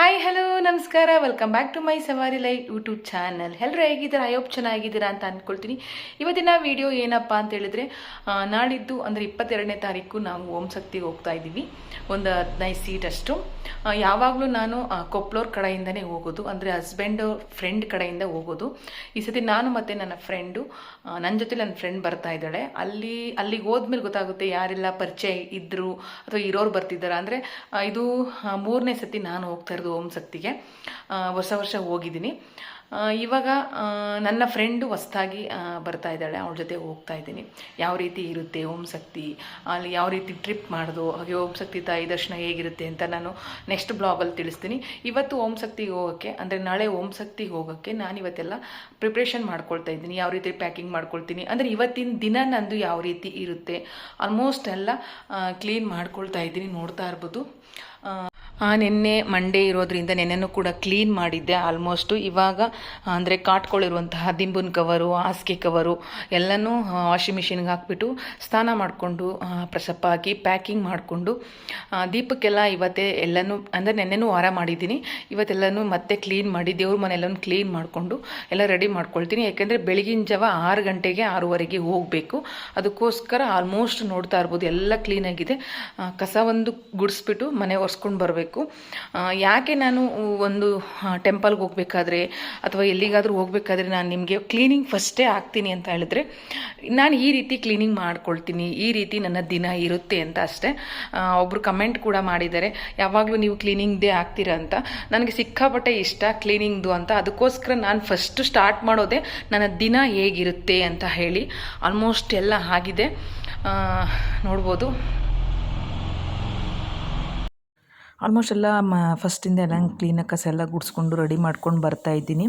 Hi hello ನಮಸ್ಕಾರ. Welcome back to my Savari light YouTube channel ಎಲ್ಲರೂ ಹೇಗಿದ್ದೀರಾ? I hope ಚೆನ್ನಾಗಿದ್ದೀರಾ ಅಂತ ಅಂದ್ಕೊಳ್ತೀನಿ ಇವತ್ತಿನ ವಿಡಿಯೋ ಏನಪ್ಪ ಅಂತ ಹೇಳಿದ್ರೆ ನಾಳಿದ್ದು ಅಂದರೆ ಇಪ್ಪತ್ತೆರಡನೇ ತಾರೀಕು ನಾವು ಓಂ ಶಕ್ತಿಗೆ ಹೋಗ್ತಾ ಇದ್ದೀವಿ. ಒಂದು ಹದಿನೈದು ಸೀಟ್ ಅಷ್ಟು. ಯಾವಾಗಲೂ ನಾನು ಕೊಪ್ಳೂರ್ ಕಡೆಯಿಂದನೇ ಹೋಗೋದು. ಅಂದರೆ ಹಸ್ಬೆಂಡ್ ಫ್ರೆಂಡ್ ಕಡೆಯಿಂದ ಹೋಗೋದು. ಈ ಸತಿ ನಾನು ಮತ್ತು ನನ್ನ ಫ್ರೆಂಡು ನನ್ನ ಜೊತೆ ನನ್ನ ಫ್ರೆಂಡ್ ಬರ್ತಾ ಇದ್ದಾಳೆ. ಅಲ್ಲಿ, ಅಲ್ಲಿಗೆ ಹೋದ್ಮೇಲೆ ಗೊತ್ತಾಗುತ್ತೆ ಯಾರೆಲ್ಲ ಪರಿಚಯ ಇದ್ದರು ಅಥವಾ ಇರೋರು ಬರ್ತಿದ್ದಾರೆ. ಅಂದರೆ ಇದು ಮೂರನೇ ಸತಿ ನಾನು ಹೋಗ್ತಾ ಇರೋದು. ಓಂ ಶಕ್ತಿಗೆ ಹೊಸ ವರ್ಷ ಹೋಗಿದ್ದೀನಿ. ಇವಾಗ ನನ್ನ ಫ್ರೆಂಡು ಹೊಸ್ದಾಗಿ ಬರ್ತಾ ಇದ್ದಾಳೆ, ಅವಳ ಜೊತೆ ಹೋಗ್ತಾ ಇದ್ದೀನಿ. ಯಾವ ರೀತಿ ಇರುತ್ತೆ ಓಂ ಶಕ್ತಿ, ಅಲ್ಲಿ ಯಾವ ರೀತಿ ಟ್ರಿಪ್ ಮಾಡೋದು, ಹಾಗೆ ಓಂ ಶಕ್ತಿ ತಾಯಿ ದರ್ಶನ ಹೇಗಿರುತ್ತೆ ಅಂತ ನಾನು ನೆಕ್ಸ್ಟ್ ಬ್ಲಾಗಲ್ಲಿ ತಿಳಿಸ್ತೀನಿ. ಇವತ್ತು ಓಂ ಶಕ್ತಿಗೆ ಹೋಗೋಕ್ಕೆ, ಅಂದರೆ ನಾಳೆ ಓಂ ಶಕ್ತಿಗೆ ಹೋಗೋಕ್ಕೆ ನಾನು ಇವತ್ತೆಲ್ಲ ಪ್ರಿಪ್ರೇಷನ್ ಮಾಡ್ಕೊಳ್ತಾ ಇದ್ದೀನಿ. ಯಾವ ರೀತಿ ಪ್ಯಾಕಿಂಗ್ ಮಾಡ್ಕೊಳ್ತೀನಿ, ಅಂದರೆ ಇವತ್ತಿನ ದಿನ ನಂದು ಯಾವ ರೀತಿ ಇರುತ್ತೆ ಆಲ್ಮೋಸ್ಟ್ ಎಲ್ಲ ಕ್ಲೀನ್ ಮಾಡ್ಕೊಳ್ತಾ ಇದ್ದೀನಿ, ನೋಡ್ತಾ ಇರ್ಬೋದು. ನಿನ್ನೆ ಮಂಡೇ ಇರೋದ್ರಿಂದ ನೆನ್ನೆನೂ ಕೂಡ ಕ್ಲೀನ್ ಮಾಡಿದ್ದೆ ಆಲ್ಮೋಸ್ಟು ಇವಾಗ ಅಂದರೆ ಕಾಟ್ಕೊಳ್ಳಿರುವಂತಹ ದಿಂಬುನ್ ಕವರು ಹಾಸಿಗೆ ಕವರು ಎಲ್ಲನೂ ವಾಷಿಂಗ್ ಮಿಷಿನ್ಗೆ ಹಾಕ್ಬಿಟ್ಟು ಸ್ನಾನ ಮಾಡಿಕೊಂಡು ಪ್ರಸಪ್ಪ ಹಾಕಿ ಪ್ಯಾಕಿಂಗ್ ಮಾಡಿಕೊಂಡು ದೀಪಕ್ಕೆಲ್ಲ ಇವತ್ತೇ ಎಲ್ಲನೂ ಅಂದರೆ ನೆನ್ನೆನೂ ವಾರ ಮಾಡಿದ್ದೀನಿ. ಇವತ್ತೆಲ್ಲನೂ ಮತ್ತೆ ಕ್ಲೀನ್ ಮಾಡಿ ದೇವ್ರ ಮನೆ ಎಲ್ಲನೂ ಕ್ಲೀನ್ ಮಾಡಿಕೊಂಡು ಎಲ್ಲ ರೆಡಿ ಮಾಡ್ಕೊಳ್ತೀನಿ. ಯಾಕೆಂದರೆ ಬೆಳಗಿನ ಜಾವ ಆರು ಗಂಟೆಗೆ ಆರೂವರೆಗೆ ಹೋಗಬೇಕು. ಅದಕ್ಕೋಸ್ಕರ ಆಲ್ಮೋಸ್ಟ್ ನೋಡ್ತಾ ಇರ್ಬೋದು ಎಲ್ಲ ಕ್ಲೀನಾಗಿದೆ ಆ, ಕಸ ಒಂದು ಗುಡಿಸ್ಬಿಟ್ಟು ಮನೆ ಒರೆಸ್ಕೊಂಡು ಬರಬೇಕು. ಯಾಕೆ ನಾನು ಒಂದು ಟೆಂಪಲ್ಗೆ ಹೋಗಬೇಕಾದ್ರೆ ಅಥವಾ ಎಲ್ಲಿಗಾದರೂ ಹೋಗಬೇಕಾದ್ರೆ ನಾನು ನಿಮಗೆ ಕ್ಲೀನಿಂಗ್ ಫಸ್ಟೇ ಆಗ್ತೀನಿ ಅಂತ ಹೇಳಿದ್ರೆ, ನಾನು ಈ ರೀತಿ ಕ್ಲೀನಿಂಗ್ ಮಾಡ್ಕೊಳ್ತೀನಿ, ಈ ರೀತಿ ನನ್ನ ದಿನ ಇರುತ್ತೆ ಅಂತ ಅಷ್ಟೇ. ಒಬ್ಬರು ಕಮೆಂಟ್ ಕೂಡ ಮಾಡಿದ್ದಾರೆ, ಯಾವಾಗಲೂ ನೀವು ಕ್ಲೀನಿಂಗ್ದೇ ಆಗ್ತೀರಾ ಅಂತ. ನನಗೆ ಸಿಕ್ಕಾಪಟ್ಟೆ ಇಷ್ಟ ಕ್ಲೀನಿಂಗ್ದು ಅಂತ. ಅದಕ್ಕೋಸ್ಕರ ನಾನು ಫಸ್ಟು ಸ್ಟಾರ್ಟ್ ಮಾಡೋದೆ ನನ್ನ ದಿನ ಹೇಗಿರುತ್ತೆ ಅಂತ ಹೇಳಿ ಆಲ್ಮೋಸ್ಟ್ ಎಲ್ಲ ಆಗಿದೆ. ನೋಡ್ಬೋದು. ಆಲ್ಮೋಸ್ಟ್ ಎಲ್ಲ ಮ ಫಸ್ಟಿಂದ ಎಲ್ಲ ಕ್ಲೀನಾಗಿ ಕಸ ಎಲ್ಲ ಗುಡಿಸ್ಕೊಂಡು ರೆಡಿ ಮಾಡ್ಕೊಂಡು ಬರ್ತಾ ಇದ್ದೀನಿ.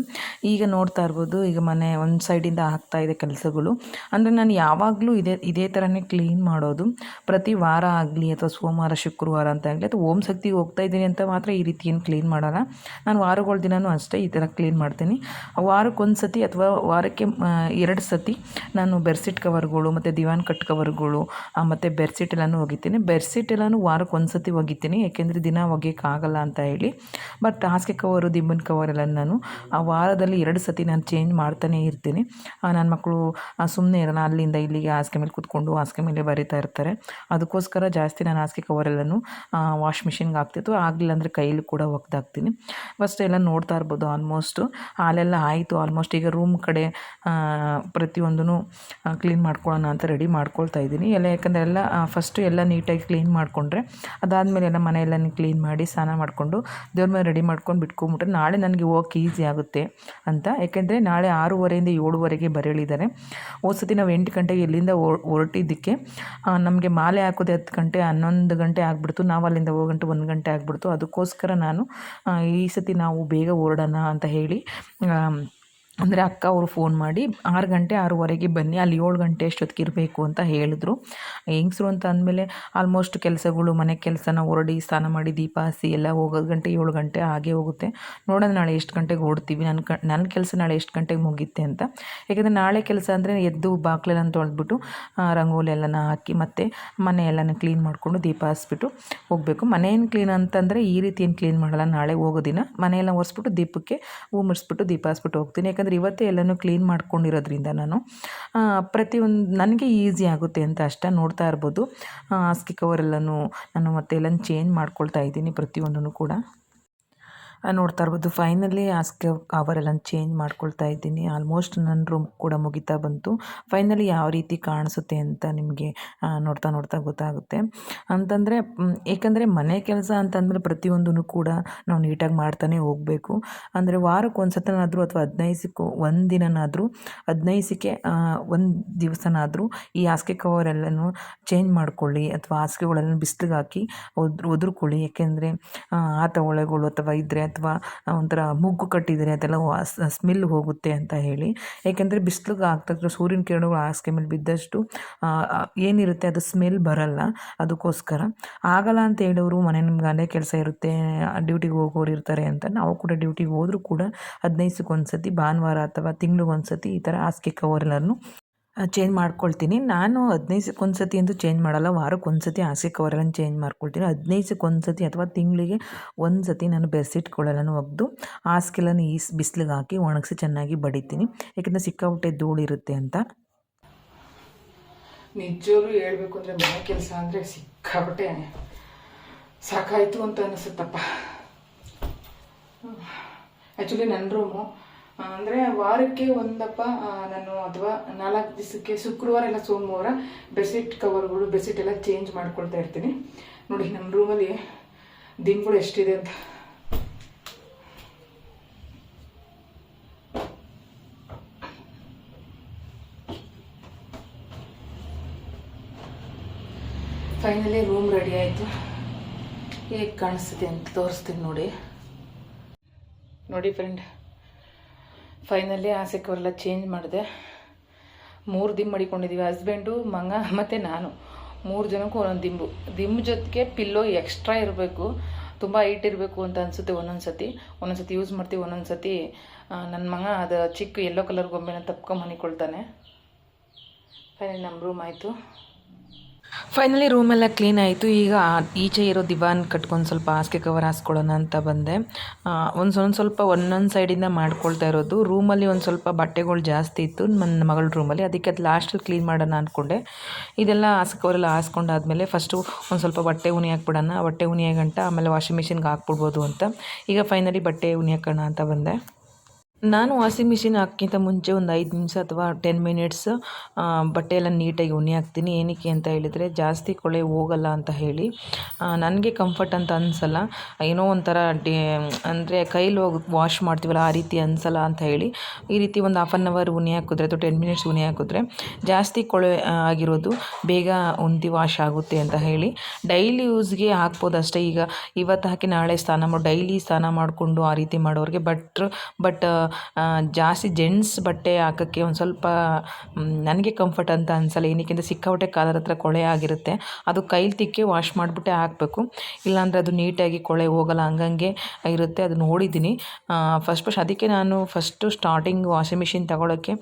ಈಗ ನೋಡ್ತಾ ಇರ್ಬೋದು, ಈಗ ಮನೆ ಒಂದು ಸೈಡಿಂದ ಆಗ್ತಾ ಇದೆ ಕೆಲಸಗಳು. ಅಂದರೆ ನಾನು ಯಾವಾಗಲೂ ಇದೇ ಇದೇ ಥರನೇ ಕ್ಲೀನ್ ಮಾಡೋದು. ಪ್ರತಿ ವಾರ ಆಗಲಿ ಅಥವಾ ಸೋಮವಾರ, ಶುಕ್ರವಾರ ಅಂತ ಆಗಲಿ, ಅಥವಾ ಓಂ ಶಕ್ತಿಗೆ ಹೋಗ್ತಾ ಇದ್ದೀನಿ ಅಂತ ಮಾತ್ರ ಈ ರೀತಿ ಏನು ಕ್ಲೀನ್ ಮಾಡೋಲ್ಲ. ನಾನು ವಾರಗಳ ದಿನವೂ ಅಷ್ಟೇ ಈ ಥರ ಕ್ಲೀನ್ ಮಾಡ್ತೀನಿ. ವಾರಕ್ಕೊಂದು ಸತಿ ಅಥವಾ ವಾರಕ್ಕೆ ಎರಡು ಸತಿ ನಾನು ಬೆರ್ಸಿಟ್ ಕವರ್ಗಳು, ಮತ್ತು ದಿವಾನ್ ಕಟ್ ಕವರ್ಗಳು ಮತ್ತು ಬೆರ್ಸಿಟ್ ಎಲ್ಲನೂ ಒಗಿತೀನಿ. ಬೆರ್ಸಿಟ್ ಎಲ್ಲನೂ ವಾರಕ್ಕೆ ಒಂದು ಸತಿ ಒಗಿತೀನಿ. ಯಾಕೆಂದರೆ ದಿನ ಒಗೆಯೋಕ್ಕಾಗಲ್ಲ ಅಂತ ಹೇಳಿ. ಬಟ್ ಹಾಸಿಗೆ ಕವರು, ದಿಂಬಿನ ಕವರ್ ಎಲ್ಲ ನಾನು ಆ ವಾರದಲ್ಲಿ ಎರಡು ಸತಿ ನಾನು ಚೇಂಜ್ ಮಾಡ್ತಾನೇ ಇರ್ತೀನಿ. ನನ್ನ ಮಕ್ಕಳು ಸುಮ್ಮನೆ ಇರಲ್ಲ, ಅಲ್ಲಿಂದ ಇಲ್ಲಿಗೆ ಹಾಸಿಗೆ ಮೇಲೆ ಕೂತ್ಕೊಂಡು ಹಾಸಿಗೆ ಮೇಲೆ ಬರಿತಾ ಇರ್ತಾರೆ. ಅದಕ್ಕೋಸ್ಕರ ಜಾಸ್ತಿ ನಾನು ಹಾಸಿಗೆ ಕವರೆಲ್ಲನೂ ವಾಶ್ ಮಿಷಿನ್ಗೆ ಹಾಕ್ತಿತ್ತು. ಆಗಲಿಲ್ಲ ಅಂದರೆ ಕೈಲಿ ಕೂಡ ಒಗ್ದಾಕ್ತೀನಿ. ಫಸ್ಟ್ ಎಲ್ಲ ನೋಡ್ತಾ ಇರ್ಬೋದು ಆಲ್ಮೋಸ್ಟು ಹಾಲೆಲ್ಲ ಆಯಿತು. ಆಲ್ಮೋಸ್ಟ್ ಈಗ ರೂಮ್ ಕಡೆ ಪ್ರತಿಯೊಂದೂ ಕ್ಲೀನ್ ಮಾಡ್ಕೊಳ್ಳೋಣ ಅಂತ ರೆಡಿ ಮಾಡ್ಕೊಳ್ತಾ ಇದ್ದೀನಿ. ಎಲ್ಲ ಯಾಕಂದರೆ ಎಲ್ಲ ಫಸ್ಟು ಎಲ್ಲ ನೀಟಾಗಿ ಕ್ಲೀನ್ ಮಾಡಿಕೊಂಡ್ರೆ ಅದಾದಮೇಲೆ ಎಲ್ಲ ಮನೆಯೆಲ್ಲ ಕ್ಲೀನ್ ಮಾಡಿ ಸ್ನಾನ ಮಾಡಿಕೊಂಡು ದೇವ್ರ ಮೇಲೆ ರೆಡಿ ಮಾಡ್ಕೊಂಡು ಬಿಟ್ಕೊಂಬಿಟ್ರೆ ನಾಳೆ ನನಗೆ ಹೋಗಕ್ಕೆ ಈಸಿ ಆಗುತ್ತೆ ಅಂತ. ಯಾಕೆಂದರೆ ನಾಳೆ ಆರೂವರೆಯಿಂದ ಏಳುವರೆಗೆ ಬರೆಯಲಿದ್ದಾರೆ ಸತಿ ನಾವು ಎಂಟು ಗಂಟೆಗೆ ಇಲ್ಲಿಂದ ಹೊರ್- ಹೊರಟಿದ್ದಕ್ಕೆ ನಮಗೆ ಮಾಲೆ ಹಾಕೋದು ಹತ್ತು ಗಂಟೆ, ಹನ್ನೊಂದು ಗಂಟೆ ಆಗಿಬಿಡ್ತು. ನಾವು ಅಲ್ಲಿಂದ ಹೋಗೋ ಗಂಟೆ ಒಂದು ಗಂಟೆ ಆಗಿಬಿಡ್ತು. ಅದಕ್ಕೋಸ್ಕರ ನಾನು ಈ ಸತಿ ನಾವು ಬೇಗ ಹೊರಡೋಣ ಅಂತ ಹೇಳಿ ಅಂದರೆ ಅಕ್ಕ ಅವರು ಫೋನ್ ಮಾಡಿ, ಆರು ಗಂಟೆ ಆರೂವರೆಗೆ ಬನ್ನಿ, ಅಲ್ಲಿ ಏಳು ಗಂಟೆ ಅಷ್ಟೊತ್ತಿಗೆ ಇರಬೇಕು ಅಂತ ಹೇಳಿದ್ರು. ಹೆಂಗಸ್ರು ಅಂತ ಅಂದಮೇಲೆ ಆಲ್ಮೋಸ್ಟ್ ಕೆಲಸಗಳು, ಮನೆ ಕೆಲಸನ ಹೊರಡಿ, ಸ್ನಾನ ಮಾಡಿ, ದೀಪ ಹಸಿ, ಎಲ್ಲ ಹೋಗೋದು ಗಂಟೆ ಏಳು ಗಂಟೆ ಹಾಗೆ ಹೋಗುತ್ತೆ. ನೋಡೋಣ ನಾಳೆ ಎಷ್ಟು ಗಂಟೆಗೆ ಓಡ್ತೀವಿ ನನ್ನ ನನ್ನ ಕೆಲಸ ನಾಳೆ ಎಷ್ಟು ಗಂಟೆಗೆ ಮುಗಿಯುತ್ತೆ ಅಂತ. ಯಾಕೆಂದರೆ ನಾಳೆ ಕೆಲಸ ಅಂದರೆ ಎದ್ದು ಬಾಗಿಲೆಲ್ಲ ತೊಳೆದ್ಬಿಟ್ಟು ರಂಗೋಲಿ ಎಲ್ಲನ ಹಾಕಿ ಮತ್ತು ಮನೆ ಎಲ್ಲನ ಕ್ಲೀನ್ ಮಾಡಿಕೊಂಡು ದೀಪ ಹಸ್ಬಿಟ್ಟು ಹೋಗಬೇಕು. ಮನೆಯನ್ನು ಕ್ಲೀನ್ ಅಂತಂದರೆ ಈ ರೀತಿ ಏನು ಕ್ಲೀನ್ ಮಾಡಲ್ಲ, ನಾಳೆ ಹೋಗೋ ದಿನ ಮನೆಯೆಲ್ಲ ಒರೆಸ್ಬಿಟ್ಟು ದೀಪಕ್ಕೆ ಹೂ ಮುಡಿಸ್ಬಿಟ್ಟು ದೀಪ ಹಸ್ಬಿಟ್ಟು ಹೋಗ್ತೀನಿ. ಯಾಕಂದರೆ ಇವತ್ತೇ ಎಲ್ಲನೂ ಕ್ಲೀನ್ ಮಾಡ್ಕೊಂಡಿರೋದ್ರಿಂದ ನಾನು ಪ್ರತಿಯೊಂದು ನನಗೆ ಈಸಿ ಆಗುತ್ತೆ ಅಂತ ಅಷ್ಟೇ ನೋಡ್ತಾ ಇರ್ಬೋದು. ಹಾಸಿಗೆ ಕವರೆಲ್ಲನೂ ನಾನು ಮತ್ತೆ ಎಲ್ಲನೂ ಚೇಂಜ್ ಮಾಡ್ಕೊಳ್ತಾ ಇದ್ದೀನಿ ಪ್ರತಿಯೊಂದನ್ನು ಕೂಡ. ನೋಡ್ತಾ ಇರ್ಬೋದು. ಫೈನಲಿ ಆಸ್ಕೆ ಕವರೆಲ್ಲ ಚೇಂಜ್ ಮಾಡ್ಕೊಳ್ತಾ ಇದ್ದೀನಿ. ಆಲ್ಮೋಸ್ಟ್ ನನ್ನ ರೂಮ್ ಕೂಡ ಮುಗಿತಾ ಬಂತು. ಫೈನಲಿ ಯಾವ ರೀತಿ ಕಾಣಿಸುತ್ತೆ ಅಂತ ನಿಮಗೆ ನೋಡ್ತಾ ನೋಡ್ತಾ ಗೊತ್ತಾಗುತ್ತೆ. ಅಂತಂದರೆ ಏಕೆಂದರೆ ಮನೆ ಕೆಲಸ ಅಂತಂದರೆ ಪ್ರತಿಯೊಂದೂ ಕೂಡ ನಾವು ನೀಟಾಗಿ ಮಾಡ್ತಾನೆ ಹೋಗಬೇಕು. ಅಂದರೆ ವಾರಕ್ಕೆ ಸತನಾದರೂ ಅಥವಾ ಹದಿನೈದಕ್ಕೂ ಒಂದು ದಿನನಾದರೂ, ಹದಿನೈದಕ್ಕೆ ಒಂದು ದಿವಸನಾದರೂ ಈ ಹಾಸಿಗೆ ಕವರೆಲ್ಲನೂ ಚೇಂಜ್ ಮಾಡ್ಕೊಳ್ಳಿ. ಅಥವಾ ಹಾಸಿಗೆಗಳೆಲ್ಲ ಬಿಸಿಲಿಗೆ ಹಾಕಿ ಒದ್ರು ಒದ್ರುಕೊಳ್ಳಿ. ಏಕೆಂದರೆ ಆತ ಒಳಗಳು ಅಥವಾ ಇದ್ದರೆ ಅಥವಾ ಒಂಥರ ಮುಗ್ಗು ಕಟ್ಟಿದರೆ ಅದೆಲ್ಲ ಸ್ಮೆಲ್ ಹೋಗುತ್ತೆ ಅಂತ ಹೇಳಿ. ಏಕೆಂದರೆ ಬಿಸಿಲಿಗೆ ಹಾಕ್ತಾ ಸೂರ್ಯನ ಕಿರಣಗಳು ಹಾಸಿಗೆ ಮೇಲೆ ಬಿದ್ದಷ್ಟು ಏನಿರುತ್ತೆ ಅದು ಸ್ಮೆಲ್ ಬರಲ್ಲ ಅದಕ್ಕೋಸ್ಕರ. ಆಗಲ್ಲ ಅಂತ ಹೇಳೋರು ಮನೆ ನಿಮ್ಗೆ ಅಲ್ಲೇ ಕೆಲಸ ಇರುತ್ತೆ, ಡ್ಯೂಟಿಗೆ ಹೋಗೋರು ಇರ್ತಾರೆ ಅಂತ ನಾವು ಕೂಡ ಡ್ಯೂಟಿಗೆ ಹೋದರೂ ಕೂಡ ಹದಿನೈದಕ್ಕೆ ಒಂದು ಸತಿ ಭಾನುವಾರ ಅಥವಾ ತಿಂಗ್ಳಿಗೆ ಒಂದು ಸತಿ ಈ ಥರ ಹಾಸಿಗೆ ಕವರ್ ಚೇಂಜ್ ಮಾಡ್ಕೊಳ್ತೀನಿ. ನಾನು ಹದಿನೈದು ದಿವ್ಸಕ್ಕೆ ಒಂದು ಸತಿ ಅಂತೂ ಚೇಂಜ್ ಮಾಡಲ್ಲ. ವಾರಕ್ಕೆ ಒಂದು ಸತಿ ಹಾಸಿಗೆ ಕವರನ್ನು ಚೇಂಜ್ ಮಾಡ್ಕೊಳ್ತೀನಿ. ಹದಿನೈದು ದಿವ್ಸಕ್ಕೆ ಒಂದು ಸತಿ ಅಥವಾ ತಿಂಗಳಿಗೆ ಒಂದು ಸತಿ ನಾನು ಬೆಡ್ಶೀಟ್ಗಳೆಲ್ಲನೂ ಒಗೆದು ಹಾಸಿಗೆಲ್ಲನೂ ಈಸ್ ಬಿಸಿಲಿಗೆ ಹಾಕಿ ಒಣಗಿಸಿ ಚೆನ್ನಾಗಿ ಬಡಿತೀನಿ. ಯಾಕೆಂದರೆ ಸಿಕ್ಕಾಪಟ್ಟೆ ಧೂಳಿರುತ್ತೆ ಅಂತ. ನಿಜವಾಗ್ಲೂ ಹೇಳಬೇಕು ಅಂದರೆ ಮನೆ ಕೆಲಸ ಅಂದರೆ ಸಿಕ್ಕಾಪಟ್ಟೆ ಸಾಕಾಯಿತು ಅಂತ ಅನಿಸುತ್ತಪ್ಪ. ಆ್ಯಕ್ಚುಲಿ ನನ್ನ ರೂಮು ಅಂದರೆ ವಾರಕ್ಕೆ ಒಂದಪ್ಪ ನಾನು ಅಥವಾ ನಾಲ್ಕು ದಿವಸಕ್ಕೆ ಶುಕ್ರವಾರ ಇಲ್ಲ ಸೋಮವಾರ ಬೆಡ್ಶೀಟ್ ಕವರ್ಗಳು, ಬೆಡ್ಶೀಟ್ ಎಲ್ಲ ಚೇಂಜ್ ಮಾಡ್ಕೊಳ್ತಾ ಇರ್ತೀನಿ. ನೋಡಿ, ನಮ್ಮ ರೂಮಲ್ಲಿ ದಿಂಬುಗಳು ಎಷ್ಟಿದೆ ಅಂತ. ಫೈನಲಿ ರೂಮ್ ರೆಡಿ ಆಯಿತು. ಹೇಗೆ ಕಾಣಿಸ್ತಿದೆ ಅಂತ ತೋರಿಸ್ತೀನಿ ನೋಡಿ. ನೋಡಿ ಫ್ರೆಂಡ್ ಫೈನಲಿ ಆಸೆಕವರೆಲ್ಲ ಚೇಂಜ್ ಮಾಡಿದೆ. ಮೂರು ದಿಂಬು ಮಡಿಕೊಂಡಿದ್ದೀವಿ ಹಸ್ಬೆಂಡು ಮಂಗ ಮತ್ತು ನಾನು. ಮೂರು ಜನಕ್ಕೂ ಒಂದೊಂದು ದಿಂಬು. ದಿಂಬು ಜೊತೆಗೆ ಪಿಲ್ಲೋ ಎಕ್ಸ್ಟ್ರಾ ಇರಬೇಕು. ತುಂಬ ಹೈಟ್ ಇರಬೇಕು ಅಂತ ಅನಿಸುತ್ತೆ ಒಂದೊಂದು ಸತಿ. ಒಂದೊಂದು ಸತಿ ಯೂಸ್ ಮಾಡ್ತೀವಿ, ಒಂದೊಂದು ಸತಿ ನನ್ನ ಮಗ ಅದು ಚಿಕ್ಕ ಯೆಲ್ಲೋ ಕಲರ್ ಗೊಂಬೆನ ತಪ್ಕೊಂಡು ಮನಿಕೊಳ್ತಾನೆ ಫೈನಲಿ ನಮ್ಮ ರೂಮ್ ಆಯಿತು. ಫೈನಲಿ ರೂಮೆಲ್ಲ ಕ್ಲೀನ್ ಆಯಿತು. ಈಗ ಈಚೆ ಇರೋ ದಿವಾನ್ ಕಟ್ಕೊಂಡು ಸ್ವಲ್ಪ ಹಾಸಿಗೆ ಕವರ್ ಹಾಸ್ಕೊಳ್ಳೋಣ ಅಂತ ಬಂದೆ. ಒಂದು ಸ್ವಲ್ಪ ಸ್ವಲ್ಪ ಒಂದೊಂದು ಸೈಡಿಂದ ಮಾಡ್ಕೊಳ್ತಾ ಇರೋದು. ರೂಮಲ್ಲಿ ಒಂದು ಸ್ವಲ್ಪ ಬಟ್ಟೆಗಳು ಜಾಸ್ತಿ ಇತ್ತು. ನನ್ನ ಮಗಳ ರೂಮಲ್ಲಿ ಅದಕ್ಕೆ ಅದು ಲಾಸ್ಟಲ್ಲಿ ಕ್ಲೀನ್ ಮಾಡೋಣ ಅಂದ್ಕೊಂಡೆ ಇದೆಲ್ಲ ಹಾಸಿಗೆ ಕವರೆಲ್ಲ ಹಾಸ್ಕೊಂಡಾದ್ಮೇಲೆ ಫಸ್ಟು ಒಂದು ಸ್ವಲ್ಪ ಬಟ್ಟೆ ಉನಿ ಹಾಕ್ಬಿಡೋಣ. ಬಟ್ಟೆ ಉನಿ ಗಂಟ ಆಮೇಲೆ ವಾಷಿಂಗ್ ಮಿಷಿನ್ಗೆ ಹಾಕ್ಬಿಡ್ಬೋದು ಅಂತ. ಈಗ ಫೈನಲಿ ಬಟ್ಟೆ ಉನಿ ಹಾಕೋಣ ಅಂತ ಬಂದೆ. ನಾನು ವಾಷಿಂಗ್ ಮಿಷಿನ್ ಹಾಕಿಂತ ಮುಂಚೆ ಒಂದು ಐದು ನಿಮಿಷ ಅಥವಾ ಟೆನ್ ಮಿನಿಟ್ಸ್ ಬಟ್ಟೆ ಎಲ್ಲ ನೀಟಾಗಿ ಉಣಿ ಹಾಕ್ತೀನಿ. ಏನಕ್ಕೆ ಅಂತ ಹೇಳಿದರೆ ಜಾಸ್ತಿ ಕೊಳೆ ಹೋಗಲ್ಲ ಅಂತ ಹೇಳಿ. ನನಗೆ ಕಂಫರ್ಟ್ ಅಂತ ಅನ್ಸಲ್ಲ. ಏನೋ ಒಂಥರ ಡೇ, ಅಂದರೆ ಕೈಲಿ ಹೋಗಿ ವಾಶ್ ಮಾಡ್ತೀವಲ್ಲ ಆ ರೀತಿ ಅನ್ಸಲ್ಲ ಅಂತ ಹೇಳಿ. ಈ ರೀತಿ ಒಂದು ಹಾಫ್ ಆನ್ ಅವರ್ ಉಣಿ ಹಾಕಿದ್ರೆ ಅಥವಾ ಟೆನ್ ಮಿನಿಟ್ಸ್ ಉಣಿ ಹಾಕಿದ್ರೆ ಜಾಸ್ತಿ ಕೊಳೆ ಆಗಿರೋದು ಬೇಗ ಉಂದಿ ವಾಶ್ ಆಗುತ್ತೆ ಅಂತ ಹೇಳಿ. ಡೈಲಿ ಯೂಸ್ಗೆ ಹಾಕ್ಬೋದು ಅಷ್ಟೇ. ಈಗ ಇವತ್ತು ಹಾಕಿ ನಾಳೆ ಸ್ನಾನ ಮಾಡಿ ಡೈಲಿ ಸ್ನಾನ ಮಾಡಿಕೊಂಡು ಆ ರೀತಿ ಮಾಡೋರಿಗೆ ಬಟ್ ಬಟ್ ಜಾಸ್ತಿ ಜೆಂಟ್ಸ್ ಬಟ್ಟೆ ಹಾಕೋಕ್ಕೆ ಒಂದು ಸ್ವಲ್ಪ ನನಗೆ ಕಂಫರ್ಟ್ ಅಂತ ಅನ್ಸಲ್ಲ. ಏನಕ್ಕೆ ಅಂದರೆ ಸಿಕ್ಕಾಪಟ್ಟೆ ಕಾಲರ್ ಹತ್ರ ಕೊಳೆ ಆಗಿರುತ್ತೆ. ಅದು ಕೈಲಿ ತಿಕ್ಕಿ ವಾಶ್ ಮಾಡಿಬಿಟ್ಟೆ ಹಾಕಬೇಕು. ಇಲ್ಲಾಂದರೆ ಅದು ನೀಟಾಗಿ ಕೊಳೆ ಹೋಗಲ್ಲ, ಹಂಗಂಗೆ ಇರುತ್ತೆ. ಅದು ನೋಡಿದ್ದೀನಿ. ಫಸ್ಟ್ ಫಸ್ಟ್ ಅದಕ್ಕೆ ನಾನು ಫಸ್ಟು ಸ್ಟಾರ್ಟಿಂಗ್ ವಾಷಿಂಗ್ ಮಿಷಿನ್ ತಗೊಳ್ಳೋಕ್ಕೆ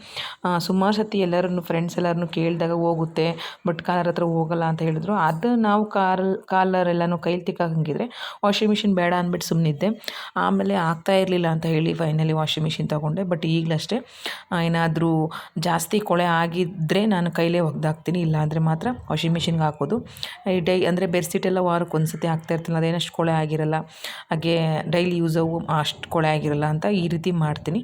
ಸುಮಾರು ಸತಿ ಎಲ್ಲರನ್ನು ಫ್ರೆಂಡ್ಸ್ ಎಲ್ಲರನ್ನು ಕೇಳಿದಾಗ ಹೋಗುತ್ತೆ ಬಟ್ ಕಾಲರ್ ಹತ್ರ ಹೋಗಲ್ಲ ಅಂತ ಹೇಳಿದ್ರು. ಅದು ನಾವು ಕಾಲ್, ಕಾಲರ್ ಎಲ್ಲನೂ ಕೈಲಿ ತಿಕ್ಕಾಕಂಗಿದ್ರೆ ವಾಷಿಂಗ್ ಮಿಷಿನ್ ಬೇಡ ಅಂದ್ಬಿಟ್ಟು ಸುಮ್ಮನಿದ್ದೆ ಆಮೇಲೆ ಆಗ್ತಾ ಇರಲಿಲ್ಲ ಅಂತ ಹೇಳಿ ಫೈನಲಿ ವಾಷಿಂಗ್ ಮಿಷಿನ್ ತೊಗೊಂಡೆ ಬಟ್ ಈಗಲಷ್ಟೇ ಏನಾದರೂ ಜಾಸ್ತಿ ಕೊಳೆ ಆಗಿದ್ದರೆ ನಾನು ಕೈಲೇ ಒಗ್ದಾಕ್ತೀನಿ, ಇಲ್ಲಾಂದರೆ ಮಾತ್ರ ವಾಷಿಂಗ್ ಮಿಷಿನ್ಗೆ ಹಾಕೋದು. ಈ ಡೈ, ಅಂದರೆ ಬೆಡ್ಶೀಟ್ ಎಲ್ಲ ವಾರಕ್ಕೆ ಒಂದು ಸತಿ ಹಾಕ್ತಾ ಇರ್ತೀನಿ ಅದೇನಷ್ಟು ಕೊಳೆ ಆಗಿರಲ್ಲ, ಹಾಗೆ ಡೈಲಿ ಯೂಸ್ ಅವು ಅಷ್ಟು ಕೊಳೆ ಆಗಿರಲ್ಲ ಅಂತ ಈ ರೀತಿ ಮಾಡ್ತೀನಿ.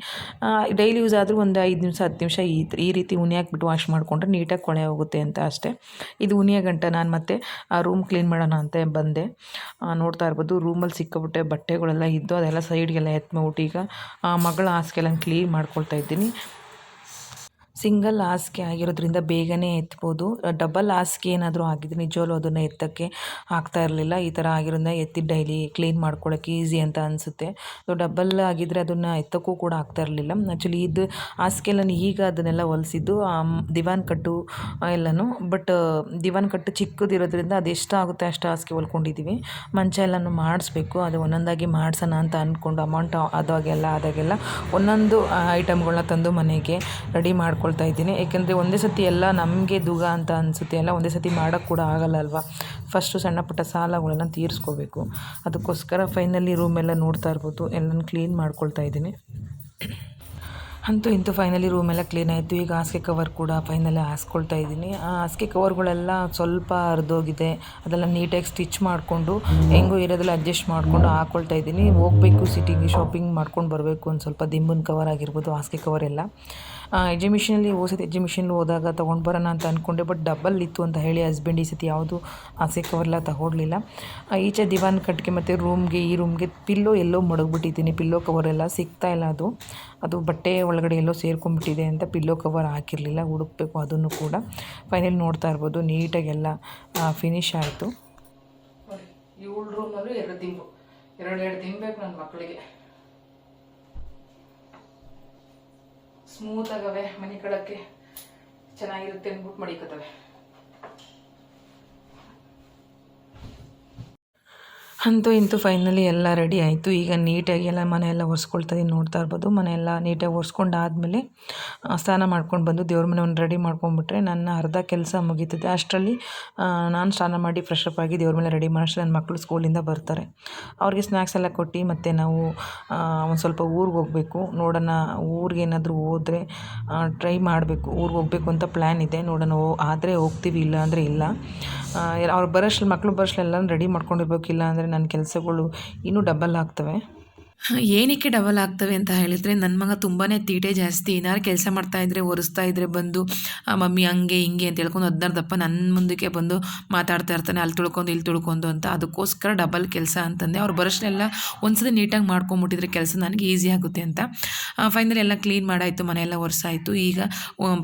ಡೈಲಿ ಯೂಸ್ ಆದರೂ ಒಂದು ಐದು ನಿಮಿಷ, ಹತ್ತು ನಿಮಿಷ ಈ ಈ ರೀತಿ ಉನಿ ಹಾಕ್ಬಿಟ್ಟು ವಾಶ್ ಮಾಡಿಕೊಂಡ್ರೆ ನೀಟಾಗಿ ಕೊಳೆ ಹೋಗುತ್ತೆ ಅಂತ ಅಷ್ಟೇ. ಇದು ಉನಿಯ ಗಂಟ, ನಾನು ಮತ್ತೆ ಆ ರೂಮ್ ಕ್ಲೀನ್ ಮಾಡೋಣ ಅಂತ ಬಂದೆ. ನೋಡ್ತಾ ಇರ್ಬೋದು ರೂಮಲ್ಲಿ ಸಿಕ್ಕಬಿಟ್ಟೆ ಬಟ್ಟೆಗಳೆಲ್ಲ ಇದ್ದು, ಅದೆಲ್ಲ ಸೈಡ್ಗೆಲ್ಲ ಎತ್ಬಿಟ್ಟು ಈಗ ಮಗಳ ಹಾಸಿಗೆಲ್ಲ ಕ್ಲೀನ್ ಮಾಡ್ಕೊಳ್ತಾ ಇದ್ದೀನಿ. ಸಿಂಗಲ್ ಹಾಸಿಗೆ ಆಗಿರೋದ್ರಿಂದ ಬೇಗನೆ ಎತ್ಬೋದು. ಡಬಲ್ ಹಾಸಿಗೆ ಏನಾದರೂ ಆಗಿದ್ರೆ ನಿಜವಾಗ್ಲೂ ಅದನ್ನು ಎತ್ತಕ್ಕೆ ಆಗ್ತಾ ಇರಲಿಲ್ಲ. ಈ ಥರ ಆಗಿರೋದ್ರಿಂದ ಎತ್ತಿ ಡೈಲಿ ಕ್ಲೀನ್ ಮಾಡ್ಕೊಳ್ಳೋಕೆ ಈಸಿ ಅಂತ ಅನಿಸುತ್ತೆ. ಸೊ ಡಬಲ್ ಆಗಿದ್ದರೆ ಅದನ್ನು ಎತ್ತಕ್ಕೂ ಕೂಡ ಆಗ್ತಾ ಇರಲಿಲ್ಲ. ಆ್ಯಕ್ಚುಲಿ ಇದು ಹಾಸಿಗೆ ಎಲ್ಲ ಈಗ ಅದನ್ನೆಲ್ಲ ಹೊಲಿಸಿದ್ದು ದಿವಾನ್ ಕಟ್ಟು ಎಲ್ಲನೂ. ಬಟ್ ದಿವಾನ್ ಕಟ್ಟು ಚಿಕ್ಕದಿರೋದ್ರಿಂದ ಅದು ಎಷ್ಟಾಗುತ್ತೆ ಅಷ್ಟು ಹಾಸಿಗೆ ಹೊಲ್ಕೊಂಡಿದ್ದೀವಿ ಮಂಚ ಎಲ್ಲನೂ ಮಾಡಿಸ್ಬೇಕು. ಅದು ಒಂದೊಂದಾಗಿ ಮಾಡಿಸೋಣ ಅಂತ ಅಂದ್ಕೊಂಡು ಅಮೌಂಟ್ ಅದಾಗೆಲ್ಲ ಆದಾಗೆಲ್ಲ ಒಂದೊಂದು ಐಟಮ್ಗಳನ್ನ ತಂದು ಮನೆಗೆ ರೆಡಿ ಮಾಡ್ಕೊಳ್ತಾ ಇದ್ದೀನಿ. ಏಕೆಂದರೆ ಒಂದೇ ಸತಿ ಎಲ್ಲ ನಮಗೆ ದುಗ ಅಂತ ಅನಿಸುತ್ತೆ. ಎಲ್ಲ ಒಂದೇ ಸತಿ ಮಾಡೋಕ್ಕೆ ಕೂಡ ಆಗಲ್ಲ ಅಲ್ವಾ? ಫಸ್ಟು ಸಣ್ಣ ಪುಟ್ಟ ಸಾಲಗಳನ್ನ ತೀರಿಸ್ಕೋಬೇಕು. ಅದಕ್ಕೋಸ್ಕರ ಫೈನಲಿ ರೂಮೆಲ್ಲ ನೋಡ್ತಾ ಇರ್ಬೋದು. ಎಲ್ಲನೂ ಕ್ಲೀನ್ ಮಾಡ್ಕೊಳ್ತಾ ಇದ್ದೀನಿ. ಅಂತೂ ಇಂತೂ ಫೈನಲಿ ರೂಮೆಲ್ಲ ಕ್ಲೀನ್ ಆಯಿತು. ಈಗ ಹಾಸಿಗೆ ಕವರ್ ಕೂಡ ಫೈನಲಿ ಹಾಸ್ಕೊಳ್ತಾ ಇದ್ದೀನಿ. ಆ ಹಾಸಿಗೆ ಕವರ್ಗಳೆಲ್ಲ ಸ್ವಲ್ಪ ಹರಿದೋಗಿದೆ. ಅದೆಲ್ಲ ನೀಟಾಗಿ ಸ್ಟಿಚ್ ಮಾಡಿಕೊಂಡು, ಹೆಂಗೂ ಇರೋದೆಲ್ಲ ಅಡ್ಜಸ್ಟ್ ಮಾಡಿಕೊಂಡು ಹಾಕ್ಕೊಳ್ತಾ ಇದ್ದೀನಿ. ಹೋಗಬೇಕು ಸಿಟಿಗೆ ಶಾಪಿಂಗ್ ಮಾಡ್ಕೊಂಡು ಬರಬೇಕು. ಒಂದು ಸ್ವಲ್ಪ ದಿಂಬನ್ ಕವರ್ ಆಗಿರ್ಬೋದು, ಹಾಸಿಗೆ ಕವರ್ ಎಲ್ಲ. ಎಕ್ಸಿಮಿಷನಲ್ಲಿ ಹೋದ ಎಕ್ಸಿಮಿಷನ್ ಹೋದಾಗ ತೊಗೊಂಡು ಬರೋಣ ಅಂತ ಅಂದ್ಕೊಂಡೆ ಬಟ್ ಡಬಲ್ ಇತ್ತು ಅಂತ ಹೇಳಿ ಹಸ್ಬೆಂಡ್ ಈ ಸತಿ ಯಾವುದು ಆಸೆ ಕವರ್ಲ್ಲ ತಗೊಡ್ಲಿಲ್ಲ ಈಚೆ ದಿವಾನ್ ಕಟ್ಗೆ ಮತ್ತು ರೂಮ್ಗೆ ಈ ರೂಮ್ಗೆ ಪಿಲ್ಲೋ ಎಲ್ಲೋ ಮಡಗ್ಬಿಟ್ಟಿದ್ದೀನಿ ಪಿಲ್ಲೋ ಕವರ್ ಎಲ್ಲ ಸಿಗ್ತಾ ಇಲ್ಲ ಅದು. ಅದು ಬಟ್ಟೆ ಒಳಗಡೆ ಎಲ್ಲೋ ಸೇರ್ಕೊಂಡ್ಬಿಟ್ಟಿದೆ ಅಂತ ಪಿಲ್ಲೋ ಕವರ್ ಹಾಕಿರಲಿಲ್ಲ, ಹುಡುಕ್ಬೇಕು ಅದನ್ನು ಕೂಡ. ಫೈನಲ್ ನೋಡ್ತಾ ಇರ್ಬೋದು ನೀಟಾಗಿ ಎಲ್ಲ ಫಿನಿಶ್ ಆಯಿತು. ಏಳು ರೂಮಲ್ಲೂ ಎರಡು ದಿಂಬು ಎರಡು ಎರಡು ಬೇಕು ನನ್ನ ಮಕ್ಕಳಿಗೆ ಸ್ಮೂತ್ ಆಗವೆ ಮನೆ ಕಳಕ್ಕೆ ಚೆನ್ನಾಗಿರುತ್ತೆ ಅಂದ್ಬಿಟ್ಟು ಮಡಿಕತ್ತವೆ ಅಂತೂ ಇಂತೂ ಫೈನಲಿ ಎಲ್ಲ ರೆಡಿ ಆಯಿತು. ಈಗ ನೀಟಾಗಿ ಎಲ್ಲ ಮನೆಯೆಲ್ಲ ಎಲ್ಲ ಒರೆಸ್ಕೊಳ್ತಾ ಇದೀನಿ ನೋಡ್ತಾ ಇರ್ಬೋದು. ಮನೆಯೆಲ್ಲ ನೀಟಾಗಿ ಒರೆಸ್ಕೊಂಡಾದ್ಮೇಲೆ ಆದಮೇಲೆ ಸ್ನಾನ ಮಾಡ್ಕೊಂಡು ಬಂದು ದೇವ್ರ ಮನೆ ಒಂದು ರೆಡಿ ಮಾಡ್ಕೊಂಡ್ಬಿಟ್ರೆ ನನ್ನ ಅರ್ಧ ಕೆಲಸ ಮುಗೀತದೆ. ಅಷ್ಟರಲ್ಲಿ ನಾನು ಸ್ನಾನ ಮಾಡಿ ಫ್ರೆಶ್ ಅಪ್ ಆಗಿ ದೇವ್ರ ಮನೆ ರೆಡಿ ಮಾಡಿ ನನ್ನ ಮಕ್ಕಳು ಸ್ಕೂಲಿಂದ ಬರ್ತಾರೆ. ಅವ್ರಿಗೆ ಸ್ನ್ಯಾಕ್ಸ್ ಎಲ್ಲ ಕೊಟ್ಟು ಮತ್ತು ನಾವು ಒಂದು ಸ್ವಲ್ಪ ಊರಿಗೆ ಹೋಗಬೇಕು. ನೋಡೋಣ, ಊರಿಗೆ ಏನಾದರೂ ಹೋದರೆ ಟ್ರೈ ಮಾಡಬೇಕು. ಊರಿಗೆ ಹೋಗಬೇಕು ಅಂತ ಪ್ಲ್ಯಾನ್ ಇದೆ. ನೋಡೋಣ ಆದರೆ ಹೋಗ್ತೀವಿ ಇಲ್ಲ ಅಂದರೆ ಇಲ್ಲ. ಅವ್ರು ಬರೋಷ್ಟು ಮಕ್ಕಳು ಬರೋಷ್ಟು ಎಲ್ಲ ರೆಡಿ ಮಾಡ್ಕೊಂಡಿರ್ಬೇಕು ಇಲ್ಲ ಅಂದರೆ ನನ್ನ ಕೆಲಸಗಳು ಇನ್ನೂ ಡಬಲ್ ಆಗ್ತವೆ. ಏನಕ್ಕೆ ಡಬಲ್ ಆಗ್ತವೆ ಅಂತ ಹೇಳಿದರೆ ನನ್ನ ಮಗ ತುಂಬಾ ತೀಟೆ ಜಾಸ್ತಿ ಏನಾದ್ರು ಕೆಲಸ ಮಾಡ್ತಾ ಇದ್ರೆ, ಒರೆಸ್ತಾ ಇದ್ರೆ ಬಂದು ಮಮ್ಮಿ ಹಂಗೆ, ಹಿಂಗೆ ಅಂತ ಹೇಳ್ಕೊಂಡು ಹದಿನಾರು ದಪ್ಪ ನನ್ನ ಮುಂದಕ್ಕೆ ಬಂದು ಮಾತಾಡ್ತಾ ಇರ್ತಾನೆ, ಅಲ್ಲಿ ತುಳ್ಕೊಂಡು, ಇಲ್ಲಿ ತುಳ್ಕೊಂಡು ಅಂತ. ಅದಕ್ಕೋಸ್ಕರ ಡಬಲ್ ಕೆಲಸ ಅಂತಂದೆ. ಅವ್ರು ಬರೋಷ್ಟೆಲ್ಲ ಒಂದ್ಸತಿ ನೀಟಾಗಿ ಮಾಡ್ಕೊಂಬಿಟ್ಟಿದ್ರೆ ಕೆಲಸ ನನಗೆ ಈಸಿ ಆಗುತ್ತೆ ಅಂತ. ಫೈನಲಿ ಎಲ್ಲ ಕ್ಲೀನ್ ಮಾಡಾಯಿತು, ಮನೆಯೆಲ್ಲ ಒರೆಸಾಯಿತು. ಈಗ